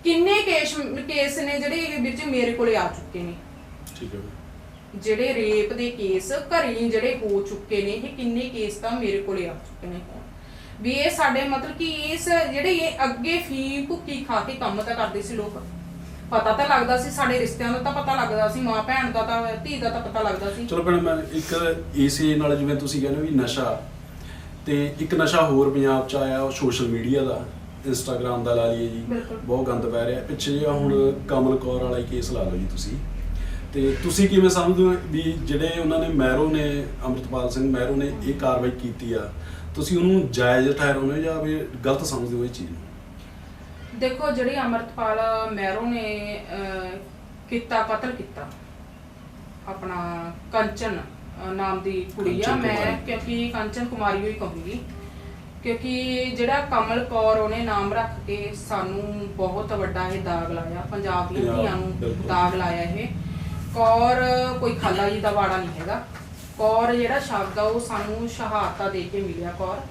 ਕਿੰਨੇ ਕੇਸ ਕੇਸ ਨੇ ਜਿਹੜੇ ਇਹ ਵਿੱਚ ਮੇਰੇ ਕੋਲੇ ਆ ਚੁੱਕੇ ਨੇ। ਠੀਕ ਹੈ। ਜਿਹੜੇ ਰੇਪ ਦੇ ਕੇਸ ਘਰੇ ਹੀ ਜਿਹੜੇ ਹੋ ਚੁੱਕੇ ਨੇ ਇਹ ਕਿੰਨੇ ਕੇਸ ਤਾਂ ਮੇਰੇ ਕੋਲੇ ਆ ਚੁੱਕੇ ਨੇ। ਵੀ ਇਹ ਸਾਡੇ ਮਤਲਬ ਕਿ ਇਸ ਜਿਹੜੇ ਇਹ ਅੱਗੇ ਫੀਮ ਭੁੱਕੀ ਖਾ ਕੇ ਕੰਮ ਤਾਂ ਕਰਦੇ ਸੀ ਲੋਕ। ਪਤਾ ਤਾਂ ਲੱਗਦਾ ਸੀ ਸਾਡੇ ਰਿਸ਼ਤਿਆਂ ਦਾ ਤਾਂ ਪਤਾ ਲੱਗਦਾ ਸੀ ਮਾਂ ਭੈਣ ਦਾ ਤਾਂ ਧੀ ਦਾ ਤਾਂ ਪਤਾ ਲੱਗਦਾ ਸੀ। ਚਲੋ ਭੈਣ ਮੈਂ ਇੱਕ ਏਸੇ ਨਾਲ ਜਿਵੇਂ ਤੁਸੀਂ ਕਹਿੰਦੇ ਵੀ ਨਸ਼ਾ ਤੇ ਇੱਕ ਨਸ਼ਾ ਹੋਰ ਪੰਜਾਬ ਚ ਆਇਆ ਉਹ ਸੋਸ਼ਲ ਮੀਡੀਆ ਦਾ ਇੰਸਟਾਗ੍ਰam ਦਾ ਲਾ ਲਈਏ ਜੀ। ਬਹੁਤ ਗੰਦ ਪੈ ਰਿਹਾ। ਪਿੱਛੇ ਜਿਹਾ ਹੁਣ ਕਮਲ ਕੌਰ ਵਾਲਾ ਹੀ ਕੇਸ ਲਾ ਲਓ ਜੀ ਤੁਸੀਂ। ਤੇ ਤੁਸੀਂ ਕਿਵੇਂ ਸਮਝਦੇ ਹੋ ਵੀ ਜਿਹੜੇ ਉਹਨਾਂ ਨੇ ਮਹਿਰੋ ਨੇ ਅੰਮ੍ਰਿਤਪਾਲ ਸਿੰਘ ਮਹਿਰੋ ਨੇ ਇਹ ਕਾਰਵਾਈ ਕੀਤੀ ਆ? ਤੁਸੀਂ ਉਹਨੂੰ ਜਾਇਜ਼ ਠਹਿਰਾਉਂਦੇ ਹੋ ਜਾਂ ਵੀ ਗਲਤ ਸਮਝਦੇ ਹੋ ਇਹ ਚੀਜ਼ ਨੂੰ ਦੇਖੋ ਜਿਹੜੀ ਅਮਰਤਪਾਲ ਮਹਿਰੋ ਨੇ ਅਹ, ਕੀਤਾ ਕਤਲ ਕੀਤਾ ਆਪਣਾ ਕੰਚਨ ਅਹ, ਨਾਮ ਦੀ ਕੁੜੀ ਆ ਕੰਚਨ ਮੈਂ ਕੁਮਾਰੀ। ਕਿਉਂਕਿ ਕੰਚਨ ਕੁਮਾਰੀ ਹੋਈ ਕਹੂੰਗੀ ਕਿਉਂਕਿ ਜਿਹੜਾ ਕਮਲ ਕੌਰ ਉਹਨੇ ਨਾਮ ਰੱਖ ਕੇ ਸਾਨੂੰ ਬਹੁਤ ਵੱਡਾ ਇਹ ਦਾਗ ਲਾਇਆ ਪੰਜਾਬ ਦੀਆਂ ਪੰਜਾਬ, ਧੀਆਂ ਨੂੰ ਬਿਲਕੁਲ। ਦਾਗ ਲਾਇਆ ਇਹ ਕੌਰ ਕੋਈ ਖਾਲਾ ਜੀ ਦਾ ਵਾੜਾ ਨਹੀਂ ਹੈਗਾ ਕੌਰ ਜਿਹੜਾ ਸ਼ਬਦ ਆ, ਉਹ ਸਾਨੂੰ ਸ਼ਹਾਦਤਾਂ ਦੇ ਕੇ ਮਿਲਿਆ ਕੌਰ।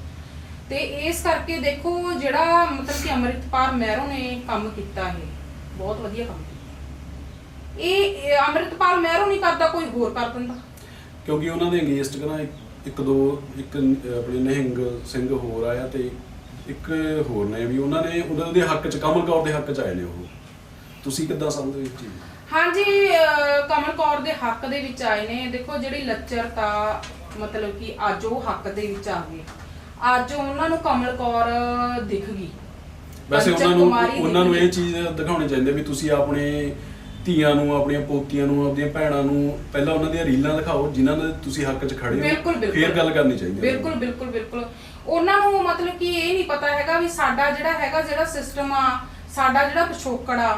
ਤੇ ਇਸ ਕਰਕੇ ਦੇਖੋ ਜਿਹੜਾ ਮਤਲਬ ਕਿ ਅੰਮ੍ਰਿਤਪਾਲ ਮਹਿਰੋ ਨੇ ਕੰਮ ਕੀਤਾ ਇਹ, ਬਹੁਤ ਵਧੀਆ ਕੰਮ ਕੀਤਾ। ਇਹ ਇਹ ਮਹਿਰੋ ਨਹੀਂ ਕਰਦਾ ਕੋਈ ਹੋਰ ਕਰ ਦਿੰਦਾ। ਕਿਉਂਕਿ ਉਹਨਾਂ ਦੇ ਅਗੇਂਸਟ ਕਰਾਂ ਇੱਕ ਦੋ, ਇੱਕ ਆਪਣੇ ਨਿਹੰਗ ਸਿੰਘ ਹੋਰ ਆਇਆ ਤੇ ਇੱਕ ਹੋਰ ਨੇ ਵੀ। ਉਹਨਾਂ ਨੇ, ਉਹਨਾਂ ਦੇ ਹੱਕ ਚ ਕਮਲ ਕੌਰ ਦੇ ਹੱਕ ਚ ਆਏ ਨੇ ਉਹ। ਤੁਸੀਂ ਕਿੱਦਾਂ ਸਮਝਦੇ ਹੋ ਇਸ ਚੀਜ਼ ਹਾਂਜੀ ਕਮਲ ਕੌਰ ਦੇ ਹੱਕ ਦੇ ਵਿੱਚ ਆਏ ਨੇ। ਦੇਖੋ ਜਿਹੜੀ ਲੱਚਰਤਾ ਮਤਲਬ ਕਿ ਅੱਜ ਉਹ ਹੱਕ ਦੇ ਵਿੱਚ ਆ ਗਏ। ਅੱਜ ਉਹਨਾਂ ਨੂੰ ਕਮਲ ਕੌਰ ਦਿਖ ਗਈ। ਵੈਸੇ ਉਹਨਾਂ ਨੂੰ ਉਹਨਾਂ ਨੂੰ ਇਹ। ਚੀਜ਼ ਦਿਖਾਉਣੀ ਚਾਹੀਦੀ ਵੀ ਤੁਸੀਂ ਆਪਣੇ ਧੀਆਂ ਨੂੰ ਆਪਣੀਆਂ ਪੋਤੀਆਂ ਨੂੰ ਆਪਣੀਆਂ ਭੈਣਾਂ ਨੂੰ ਪਹਿਲਾਂ ਉਹਨਾਂ ਦੀਆਂ ਰੀਲਾਂ ਦਿਖਾਓ ਜਿਨ੍ਹਾਂ ਦੇ ਤੁਸੀਂ ਹੱਕ 'ਚ ਖੜੇ ਬਿਲਕੁਲ ਫਿਰ ਗੱਲ ਕਰਨੀ ਚਾਹੀਦੀ ਹੈ। ਬਿਲਕੁਲ ਬਿਲਕੁਲ ਬਿਲਕੁਲ। ਉਹਨਾਂ ਨੂੰ ਮਤਲਬ ਕਿ ਇਹ ਨਹੀਂ ਪਤਾ ਹੈਗਾ ਵੀ ਸਾਡਾ ਜਿਹੜਾ ਹੈਗਾ ਜਿਹੜਾ ਸਿਸਟਮ ਆ ਸਾਡਾ ਜਿਹੜਾ ਪਿਛੋਕੜ ਆ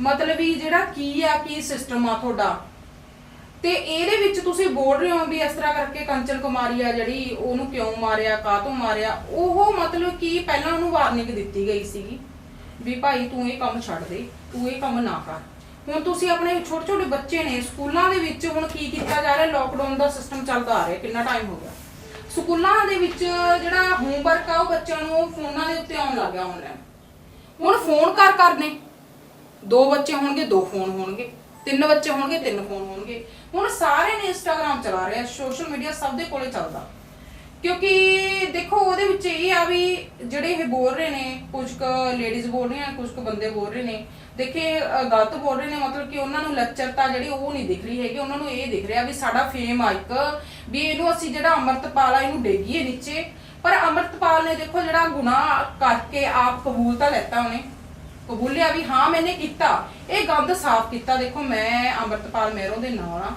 ਮਤਲਬ ਵੀ ਜਿਹੜਾ ਕੀ ਆ ਕੀ ਸਿਸਟਮ ਆ ਤੁਹਾਡਾ? ਤੇ ਇਹਦੇ ਵਿੱਚ ਤੁਸੀਂ ਬੋਲ ਰਹੇ ਹੋ ਵੀ ਇਸ ਤਰ੍ਹਾਂ ਕਰਕੇ ਕੰਚਨ ਕੁਮਾਰੀ ਆ ਜਿਹੜੀ ਉਹਨੂੰ ਕਿਉਂ ਮਾਰਿਆ ਕਾਹਤੋਂ ਮਾਰਿਆ? ਉਹ ਮਤਲਬ ਕਿ ਪਹਿਲਾਂ ਉਹਨੂੰ ਵਾਰਨਿੰਗ ਦਿੱਤੀ ਗਈ ਸੀਗੀ ਵੀ ਭਾਈ ਤੂੰ ਇਹ ਕੰਮ ਛੱਡ ਦੇ ਤੂੰ ਇਹ ਕੰਮ ਨਾ ਕਰ। ਹੁਣ ਤੁਸੀਂ ਆਪਣੇ ਛੋਟੇ ਛੋਟੇ ਬੱਚੇ ਨੇ ਸਕੂਲਾਂ ਦੇ ਵਿੱਚ ਹੁਣ ਕੀ ਕੀਤਾ ਜਾ ਰਿਹਾ? ਲੋਕਡਾਊਨ ਦਾ ਸਿਸਟਮ ਚੱਲਦਾ ਆ ਰਿਹਾ ਕਿੰਨਾ ਟਾਈਮ ਹੋ ਗਿਆ? ਸਕੂਲਾਂ ਦੇ ਵਿੱਚ ਜਿਹੜਾ ਹੋਮਵਰਕ ਆ ਉਹ ਬੱਚਿਆਂ ਨੂੰ ਫੋਨਾਂ ਦੇ ਉੱਤੇ ਆਉਣ ਲੱਗ ਆਨਲਾਈਨ ਹੁਣ ਫੋਨ ਕਰ ਕਰ ਦੋ ਬੱਚੇ ਹੋਣਗੇ, ਦੋ ਫੋਨ ਹੋਣਗੇ। ਤਿੰਨ ਬੱਚੇ ਹੋਣਗੇ, ਤਿੰਨ ਫੋਨ ਹੋਣਗੇ। ਹੁਣ ਸਾਰੇ ਨੇ ਇੰਸਟਾਗ੍ਰam ਚਲਾ ਰਹੇ ਆ ਸੋਸ਼ਲ ਮੀਡੀਆ ਸਭ ਦੇ ਕੋਲੇ ਚੱਲਦਾ। ਕਿਉਂਕਿ ਦੇਖੋ, ਉਹਦੇ ਵਿੱਚ ਇਹ ਆ ਵੀ ਜਿਹੜੇ ਇਹ ਬੋਲ ਰਹੇ ਨੇ, ਕੁਝ ਕੁ ਲੇਡੀਜ਼ ਬੋਲ ਰਹੀਆਂ ਕੁਝ ਕੁ ਬੰਦੇ ਬੋਲ ਰਹੇ ਨੇ। ਦੇਖੇ ਗਲਤ ਬੋਲ ਰਹੇ ਨੇ, ਮਤਲਬ ਕਿ ਉਹਨਾਂ ਨੂੰ ਲੱਚਰਤਾ ਜਿਹੜੀ ਉਹ ਨਹੀਂ ਦਿਖ ਰਹੀ ਹੈਗੀ, ਉਹਨਾਂ ਨੂੰ ਇਹ ਦਿਖ ਰਿਹਾ ਵੀ ਸਾਡਾ ਫੇਮ ਆ ਇੱਕ, ਵੀ ਇਹਨੂੰ ਅਸੀਂ ਜਿਹੜਾ ਅੰਮ੍ਰਿਤਪਾਲ ਆ, ਇਹਨੂੰ ਡੇਗੀਏ ਨੀਚੇ। ਪਰ ਅੰਮ੍ਰਿਤਪਾਲ ਨੇ ਦੇਖੋ ਜਿਹੜਾ ਗੁਨਾਹ ਕਰਕੇ ਆਪ ਕਬੂਲ ਤਾਂ ਲੈਤਾ ਉਹਨੇ। ਕਬੂਲਿਆ ਵੀ ਹਾਂ, ਮੈਨੇ ਕੀਤਾ। ਇਹ ਗੰਦ ਸਾਫ਼ ਕੀਤਾ। ਦੇਖੋ, ਮੈਂ ਅੰਮ੍ਰਿਤਪਾਲ ਮਹਿਰੋਂ ਦੇ ਨਾਲ ਆ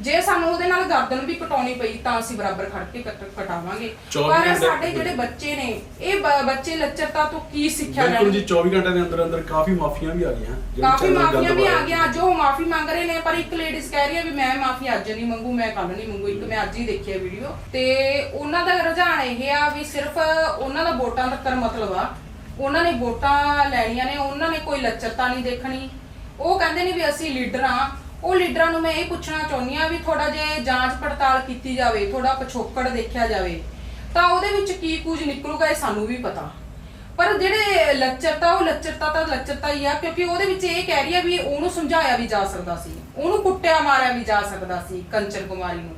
ਜੇ ਸਾਨੂੰ ਉਹਦੇ ਨਾਲ ਗਰਦਨ ਵੀ ਕਟਾਉਣੀ ਪਈ ਤਾਂ ਅਸੀਂ ਬਰਾਬਰ ਖੜ ਕੇ ਕਟ- ਕਟਾਵਾਂਗੇ। ਚੌਵੀ ਪਰ ਘੰਟੇ- ਸਾਡੇ ਜਿਹੜੇ ਬੱਚੇ ਨੇ ਇਹ ਬ- ਬੱਚੇ ਲੱਚਰਤਾ ਤੋਂ ਕੀ ਸਿੱਖਿਆ ਬਿਲਕੁਲ ਜੀ ਲੈਣਗੇ 24 ਘੰਟੇ ਦੇ ਅੰਦਰ ਅੰਦਰ ਕਾਫੀ ਮਾਫੀਆਂ ਵੀ ਆ ਗਈਆਂ ਕਾਫੀ ਮਾਫੀਆਂ ਵੀ ਆ ਗਈਆਂ। ਜੋ ਮਾਫੀ ਮੰਗ ਰਹੇ ਨੇ ਪਰ ਇੱਕ ਲੇਡੀਜ਼ ਕਹਿ ਰਹੀ ਹੈ ਵੀ ਮੈਂ ਮਾਫੀ ਅੱਜ ਨਹੀਂ ਮੰਗੂ ਮੈਂ ਕੱਲ ਨਹੀਂ ਮੰਗੂ ਇੱਕ ਮੈਂ ਅੱਜ ਹੀ ਦੇਖੀ ਹੈ ਵੀਡੀਓ ਤੇ ਉਹਨਾਂ ਦਾ ਰੁਝਾਨ ਇਹ ਆ ਵੀ ਸਿਰਫ ਉਹਨਾਂ ਦਾ ਵੋਟਾਂ ਤੱਕ ਮਤਲਬ ਆ। ਉਹਨਾਂ ਨੇ ਵੋਟਾਂ ਲੈਣੀਆਂ ਨੇ ਉਹਨਾਂ ਨੇ ਕੋਈ ਲੱਚਰਤਾ ਨਹੀਂ ਦੇਖਣੀ। ਉਹ ਕਹਿੰਦੇ ਨੇ ਵੀ ਅਸੀਂ ਲੀਡਰ ਆ ਉਹ ਲੀਡਰਾਂ ਨੂੰ ਮੈਂ ਇਹ ਪੁੱਛਣਾ ਚਾਹੁੰਦੀ ਆ ਵੀ ਥੋੜਾ ਜੇ ਜਾਂਚ ਪੜਤਾਲ ਕੀਤੀ ਜਾਵੇ ਥੋੜਾ ਪਿਛੋਕੜ ਦੇਖਿਆ ਜਾਵੇ, ਤਾਂ ਉਹਦੇ ਵਿੱਚ ਕੀ ਕੁਝ ਨਿਕਲੂਗਾ ਇਹ ਸਾਨੂੰ ਵੀ ਪਤਾ। ਪਰ ਜਿਹੜੇ ਲੱਚਰਤਾ, ਉਹ ਲੱਚਰਤਾ ਤਾਂ ਲੱਚਰਤਾ ਹੀ ਆ, ਕਿਉਂਕਿ ਉਹਦੇ ਵਿੱਚ ਇਹ ਕਹਿ ਰਹੀ ਆ ਵੀ ਉਹਨੂੰ ਸਮਝਾਇਆ ਵੀ ਜਾ ਸਕਦਾ ਸੀ, ਉਹਨੂੰ ਕੁੱਟਿਆ, ਮਾਰਿਆ ਵੀ ਜਾ ਸਕਦਾ ਸੀ, ਕੰਚਨ ਕੁਮਾਰੀ ਨੂੰ।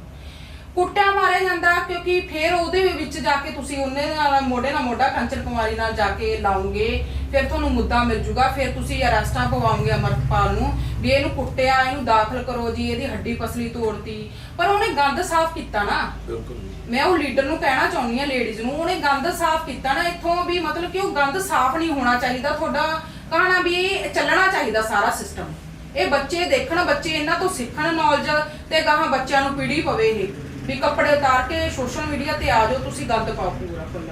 ਕੁੱਟਿਆ ਮਾਰਿਆ ਜਾਂਦਾ ਕਿਉਂਕਿ ਫਿਰ ਉਹਦੇ ਵਿੱਚ ਜਾ ਕੇ ਤੁਸੀਂ ਉਹਨੇ ਨਾਲ ਮੋਢੇ ਨਾਲ ਮੋਢਾ ਕੰਚਨ ਕੁਮਾਰੀ ਨਾਲ ਜਾ ਕੇ ਲਾਉਂਗੇ ਫਿਰ ਤੁਹਾਨੂੰ ਮੁੱਦਾ ਮਿਲ ਜੂਗਾ ਫਿਰ ਤੁਸੀਂ ਅਰੈਸਟਾਂ ਪਵਾਉਂਗੇ ਅਮਰਪਾਲ ਨੂੰ ਵੀ ਇਹਨੂੰ ਕੁੱਟਿਆ ਇਹਨੂੰ ਦਾਖਲ ਕਰੋ ਜੀ ਇਹਦੀ ਹੱਡੀ ਪਸਲੀ ਤੋੜਤੀ। ਪਰ ਉਹਨੇ ਗੰਦ ਸਾਫ਼ ਕੀਤਾ ਨਾ। ਬਿਲਕੁਲ। ਮੈਂ ਉਹ ਲੀਡਰ ਨੂੰ ਕਹਿਣਾ ਚਾਹੁੰਦੀ ਆ ਲੇਡੀਜ਼ ਨੂੰ ਉਹਨੇ ਗੰਦ ਸਾਫ਼ ਕੀਤਾ ਨਾ ਇੱਥੋਂ ਵੀ ਮਤਲਬ ਕਿ ਉਹ ਗੰਦ ਸਾਫ਼ ਨਹੀਂ ਹੋਣਾ ਚਾਹੀਦਾ ਤੁਹਾਡਾ ਕਹਣਾ ਵੀ ਚੱਲਣਾ ਚਾਹੀਦਾ ਸਾਰਾ ਸਿਸਟਮ ਇਹ ਬੱਚੇ ਦੇਖਣ ਬੱਚੇ ਇਹਨਾਂ ਤੋਂ ਸਿੱਖਣ ਨੌਲੇਜ ਤੇ ਗਾਹਾਂ ਬੱਚਿਆਂ ਨੂੰ ਪੀੜੀ ਪਵੇ ਇਹ। ਵੀ ਕੱਪੜੇ ਉਤਾਰ ਕੇ ਸੋਸ਼ਲ ਮੀਡੀਆ ਤੇ ਆ ਜਾਓ, ਤੁਸੀਂ ਗੰਦ ਪਾਓ ਪੂਰਾ ਫੁੱਲ।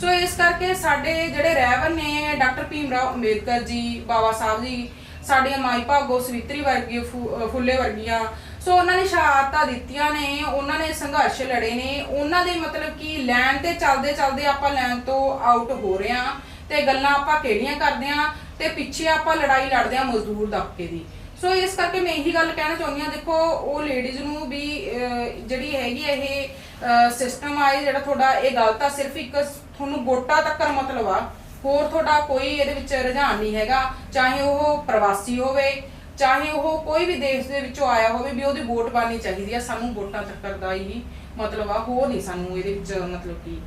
ਸੋ ਇਸ ਕਰਕੇ ਸਾਡੇ ਜਿਹੜੇ ਰਹਿਬਰ ਨੇ, ਡਾਕਟਰ ਭੀਮ ਰਾਓ ਅੰਬੇਦਕਰ ਜੀ, ਬਾਬਾ ਸਾਹਿਬ ਜੀ, ਸਾਡੀਆਂ ਮਾਈ ਭਾਗੋ ਸਵਿਤਰੀ ਵਰਗੀ ਫੁ- ਫੁੱਲੇ ਵਰਗੀਆਂ ਸੋ ਉਹਨਾਂ ਨੇ ਸ਼ਹਾਦਤਾਂ ਦਿੱਤੀਆਂ ਨੇ, ਉਹਨਾਂ ਨੇ ਸੰਘਰਸ਼ ਲੜੇ ਨੇ, ਉਹਨਾਂ ਦੇ ਮਤਲਬ ਕਿ ਲੈਣ ਤੇ ਚੱਲਦੇ ਚੱਲਦੇ ਆਪਾਂ ਲੈਣ ਤੋਂ ਆਊਟ ਹੋ ਰਹੇ ਹਾਂ, ਤੇ ਗੱਲਾਂ ਆਪਾਂ ਕਿਹੜੀਆਂ ਕਰਦੇ ਹਾਂ, ਤੇ ਪਿੱਛੇ ਆਪਾਂ ਲੜਾਈ ਲੜਦੇ ਹਾਂ ਮਜ਼ਦੂਰ ਦਬਕੇ ਦੀ। ਸੋ ਇਸ ਕਰਕੇ ਮੈਂ ਇਹੀ ਗੱਲ ਕਹਿਣਾ ਚਾਹੁੰਦੀ ਹਾਂ, ਦੇਖੋ, ਉਹ ਲੇਡੀਜ਼ ਨੂੰ ਵੀ ਜਿਹੜੀ ਹੈਗੀ ਇਹ ਸਿਸਟਮ ਆ ਜਿਹੜਾ ਤੁਹਾਡਾ, ਇਹ ਗਲਤ ਆ, ਸਿਰਫ ਇੱਕ ਤੁਹਾਨੂੰ ਵੋਟਾਂ ਤੱਕ ਮਤਲਬ ਆ। ਹੋਰ ਤੁਹਾਡਾ ਕੋਈ ਇਹਦੇ ਵਿੱਚ ਰੁਝਾਨ ਨਹੀਂ ਹੈਗਾ, ਚਾਹੇ ਉਹ ਪ੍ਰਵਾਸੀ ਹੋਵੇ, ਚਾਹੇ ਉਹ ਕੋਈ ਵੀ ਦੇਸ਼ ਦੇ ਵਿੱਚੋਂ ਆਇਆ ਹੋਵੇ ਵੀ ਉਹਦੀ ਵੋਟ ਪਾਣੀ ਚਾਹੀਦੀ ਆ, ਸਾਨੂੰ ਵੋਟਾਂ ਤੱਕ ਦਾ ਹੀ ਮਤਲਬ ਆ। ਹੋਰ ਨਹੀਂ ਸਾਨੂੰ ਇਹਦੇ ਵਿੱਚ ਮਤਲਬ ਕਿ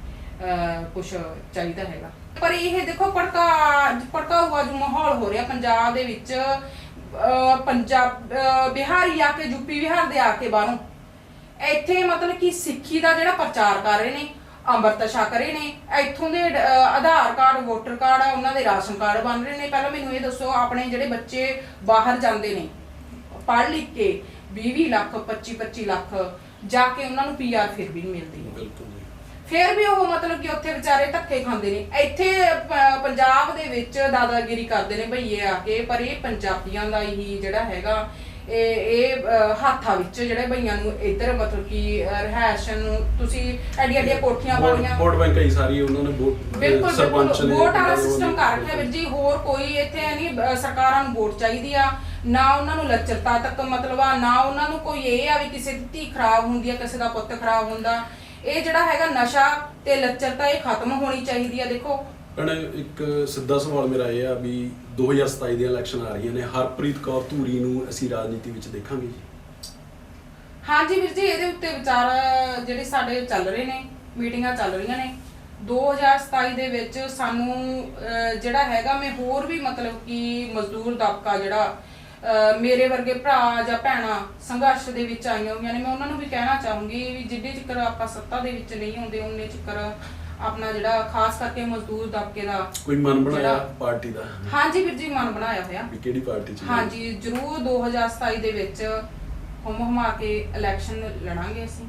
ਕੁਝ ਚਾਹੀਦਾ ਹੈਗਾ। ਪਰ ਇਹ ਦੇਖੋ ਪੜਕਾ ਪੜਕਾ ਹੁਆ ਜੋ ਮਾਹੌਲ ਹੋ ਰਿਹਾ ਪੰਜਾਬ ਦੇ ਵਿੱਚ ਪੰਜਾਬ ਬਿਹਾਰੀ ਆ ਕੇ ਯੂਪੀ ਬਿਹਾਰ ਦੇ ਆ ਕੇ ਬਾਹਰੋਂ। ਇੱਥੇ ਮਤਲਬ ਕਿ ਸਿੱਖੀ ਦਾ ਜਿਹੜਾ ਪ੍ਰਚਾਰ ਕਰ ਰਹੇ ਨੇ, ਅੰਮ੍ਰਿਤ ਛਕ ਰਹੇ ਨੇ, ਇੱਥੋਂ ਦੇ ਆਧਾਰ ਕਾਰਡ, ਵੋਟਰ ਕਾਰਡ ਆ ਉਹਨਾਂ ਦੇ ਰਾਸ਼ਨ ਕਾਰਡ ਬਣ ਰਹੇ ਨੇ। ਪਹਿਲਾਂ ਮੈਨੂੰ ਇਹ ਦੱਸੋ, ਆਪਣੇ ਜਿਹੜੇ ਬੱਚੇ ਬਾਹਰ ਜਾਂਦੇ ਨੇ, ਪੜ੍ਹ ਲਿਖ ਕੇ 20 ਲੱਖ 25 25 ਲੱਖ, ਜਾ ਕੇ ਉਹਨਾਂ ਨੂੰ ਪੀਆਰ ਫਿਰ ਵੀ ਨਹੀਂ ਮਿਲਦੀ। ਬਿਲਕੁਲ ਫਿਰ ਵੀ ਉਹ ਮਤਲਬ ਕਿ ਉੱਥੇ ਵਿਚਾਰੇ ਧੱਕੇ ਖਾਂਦੇ ਨੇ। ਇੱਥੇ ਪ- ਪੰਜਾਬ ਦੇ ਵਿੱਚ ਦਾਦਾਗਿਰੀ ਕਰਦੇ ਨੇ ਭਈਏ ਆ ਕੇ ਪਰ ਇਹ ਪੰਜਾਬੀਆਂ ਦਾ ਹੀ ਜਿਹੜਾ ਹੈਗਾ ਇਹ ਇਹ ਅਹ, ਹੱਥਾਂ ਵਿੱਚ ਜਿਹੜੇ ਭਈਆਂ ਨੂੰ ਇੱਧਰ ਮਤਲਬ ਕਿ ਅਹ, ਨੂੰ ਤੁਸੀਂ ਐਡੀਆਂ ਐਡੀਆਂ ਕੋਠੀਆਂ ਪਾਉਣੀਆਂ ਵੋਟ ਬੈਂਕ ਹੀ ਸਾਰੀ ਉਹਨਾਂ ਨੇ ਵੋਟ ਬਿਲਕੁਲ ਸਰਪੰਚ ਬਿਲਕੁਲ ਨੇ ਵੋਟ ਵਾਲਾ ਸਿਸਟਮ ਕਰ ਰੱਖਿਆ ਵੀਰ ਜੀ। ਹੋਰ ਕੋਈ ਇੱਥੇ ਨਹੀਂ ਅਹ ਸਰਕਾਰਾਂ ਨੂੰ ਵੋਟ ਚਾਹੀਦੀ ਆ। ਨਾ ਉਹਨਾਂ ਨੂੰ ਲੱਚਰਤਾ ਤੱਕ ਮਤਲਬ ਆ ਨਾ ਉਹਨਾਂ ਨੂੰ ਕੋਈ ਇਹ ਆ ਵੀ ਕਿਸੇ ਦੀ ਧੀ ਖਰਾਬ ਹੁੰਦੀ ਆ ਕਿਸੇ ਦਾ ਪੁੱਤ ਖਰਾਬ ਹੁੰਦਾ। ਇਹ ਜਿਹੜਾ ਹੈਗਾ ਨਸ਼ਾ ਤੇ ਲੱਚਰਤਾ ਇਹ ਖਤਮ ਹੋਣੀ ਚਾਹੀਦੀ ਆ ਦੇਖੋ। ਭੈਣੇ ਇੱਕ ਸਿੱਧਾ ਸਵਾਲ ਮੇਰਾ ਇਹ ਆ ਵੀ 2027 ਦੀਆਂ ਇਲੈਕਸ਼ਨ ਆ ਰਹੀਆਂ ਨੇ ਹਰਪ੍ਰੀਤ ਕੌਰ ਧੂਰੀ ਨੂੰ ਅਸੀਂ ਰਾਜਨੀਤੀ ਵਿੱਚ ਦੇਖਾਂਗੇ ਜੀ? ਹਾਂਜੀ ਵੀਰ ਜੀ ਇਹਦੇ ਉੱਤੇ ਵਿਚਾਰ ਜਿਹੜੇ ਸਾਡੇ ਚੱਲ ਰਹੇ ਨੇ ਮੀਟਿੰਗਾਂ ਚੱਲ ਰਹੀਆਂ ਨੇ। 2027 ਦੇ ਵਿੱਚ ਸਾਨੂੰ ਅਹ, ਜਿਹੜਾ ਹੈਗਾ ਮੈਂ ਹੋਰ ਵੀ ਮਤਲਬ ਕਿ ਮਜ਼ਦੂਰ ਦਬਕਾ ਜਿਹੜਾ ਅਹ, ਮੇਰੇ ਵਰਗੇ ਭਰਾ ਜਾਂ ਭੈਣਾਂ ਸੰਘਰਸ਼ ਦੇ ਵਿੱਚ ਆਈਆਂ ਹੋਈਆਂ ਨੇ ਮੈਂ ਉਹਨਾਂ ਨੂੰ ਵੀ ਕਹਿਣਾ ਚਾਹੂੰਗੀ ਵੀ ਜਿੱਡੇ ਚਿੱਕਰ ਆਪਾਂ ਸੱਤਾ ਦੇ ਵਿੱਚ ਨਹੀਂ ਹੁੰਦੇ ਉਹਨੇ ਚਿੱਕਰ ਆਪਣਾ ਜਿਹੜਾ ਖਾਸ ਕਰਕੇ ਮਜ਼ਦੂਰ ਦਬਕੇ ਦਾ ਕੋਈ ਮਨ ਬਣਾਇਆ ਜਿਹੜਾ- ਪਾਰਟੀ ਦਾ? ਹਾਂਜੀ ਵੀਰ ਜੀ ਮਨ ਬਣਾਇਆ ਹੋਇਆ। ਵੀ ਕਿਹੜੀ ਪਾਰਟੀ ਚ? ਹਾਂਜੀ ਜ਼ਰੂਰ 2027 ਦੇ ਵਿੱਚ ਹੁਮ ਹੁਮਾ ਕੇ ਇਲੈਕਸ਼ਨ ਲੜਾਂਗੇ ਅਸੀਂ।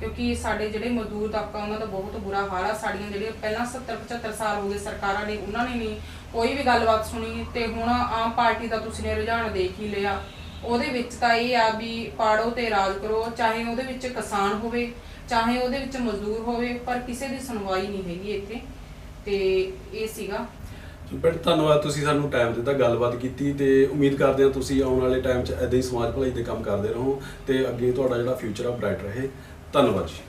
ਕਿਉਂਕਿ ਸਾਡੇ ਜਿਹੜੇ ਮਜ਼ਦੂਰ ਤਬਕਾ, ਉਹਨਾਂ ਦਾ ਬਹੁਤ ਬੁਰਾ ਹਾਲ ਆ। ਸਾਡੀਆਂ ਜਿਹੜੀਆਂ ਪਹਿਲਾਂ 70 75 ਸਾਲ ਹੋ ਗਏ ਸਰਕਾਰਾਂ ਨੇ, ਉਹਨਾਂ ਨੇ ਨਹੀਂ ਕੋਈ ਵੀ ਗੱਲਬਾਤ ਸੁਣੀ। ਤੇ ਹੁਣ ਆਮ ਪਾਰਟੀ ਦਾ ਤੁਸੀਂ ਨੇ ਰੁਝਾਨ ਦੇਖ ਹੀ ਲਿਆ। ਉਹਦੇ ਵਿੱਚ ਤਾਂ ਇਹ ਆ ਵੀ ਪਾੜੋ ਤੇ ਰਾਜ ਕਰੋ, ਚਾਹੇ ਉਹਦੇ ਵਿੱਚ ਕਿਸਾਨ ਹੋਵੇ, ਚਾਹੇ ਉਹਦੇ ਵਿੱਚ ਮਜ਼ਦੂਰ ਹੋਵੇ, ਪਰ ਕਿਸੇ ਦੀ ਸੁਣਵਾਈ ਨਹੀਂ ਹੈਗੀ ਇੱਥੇ। ਤੇ ਇਹ ਸੀਗਾ। ਬਟ ਧੰਨਵਾਦ ਤੁਸੀਂ ਸਾਨੂੰ ਟਾਈਮ ਦਿੱਤਾ, ਗੱਲਬਾਤ ਕੀਤੀ ਤੇ ਉਮੀਦ ਕਰਦੇ ਹਾਂ ਤੁਸੀਂ ਆਉਣ ਵਾਲੇ ਟਾਈਮ 'ਚ ਐਦਾਂ ਹੀ ਸਮਾਜ ਭਲਾਈ ਦੇ ਕੰਮ ਕਰਦੇ ਰਹੋ ਤੇ ਅੱਗੇ ਤੁਹਾਡਾ ਜਿਹੜਾ ਫਿਊਚਰ ਆ ਬ੍ਰਾਈਟ ਰਹੇ। ਧੰਨਵਾਦ ਜੀ।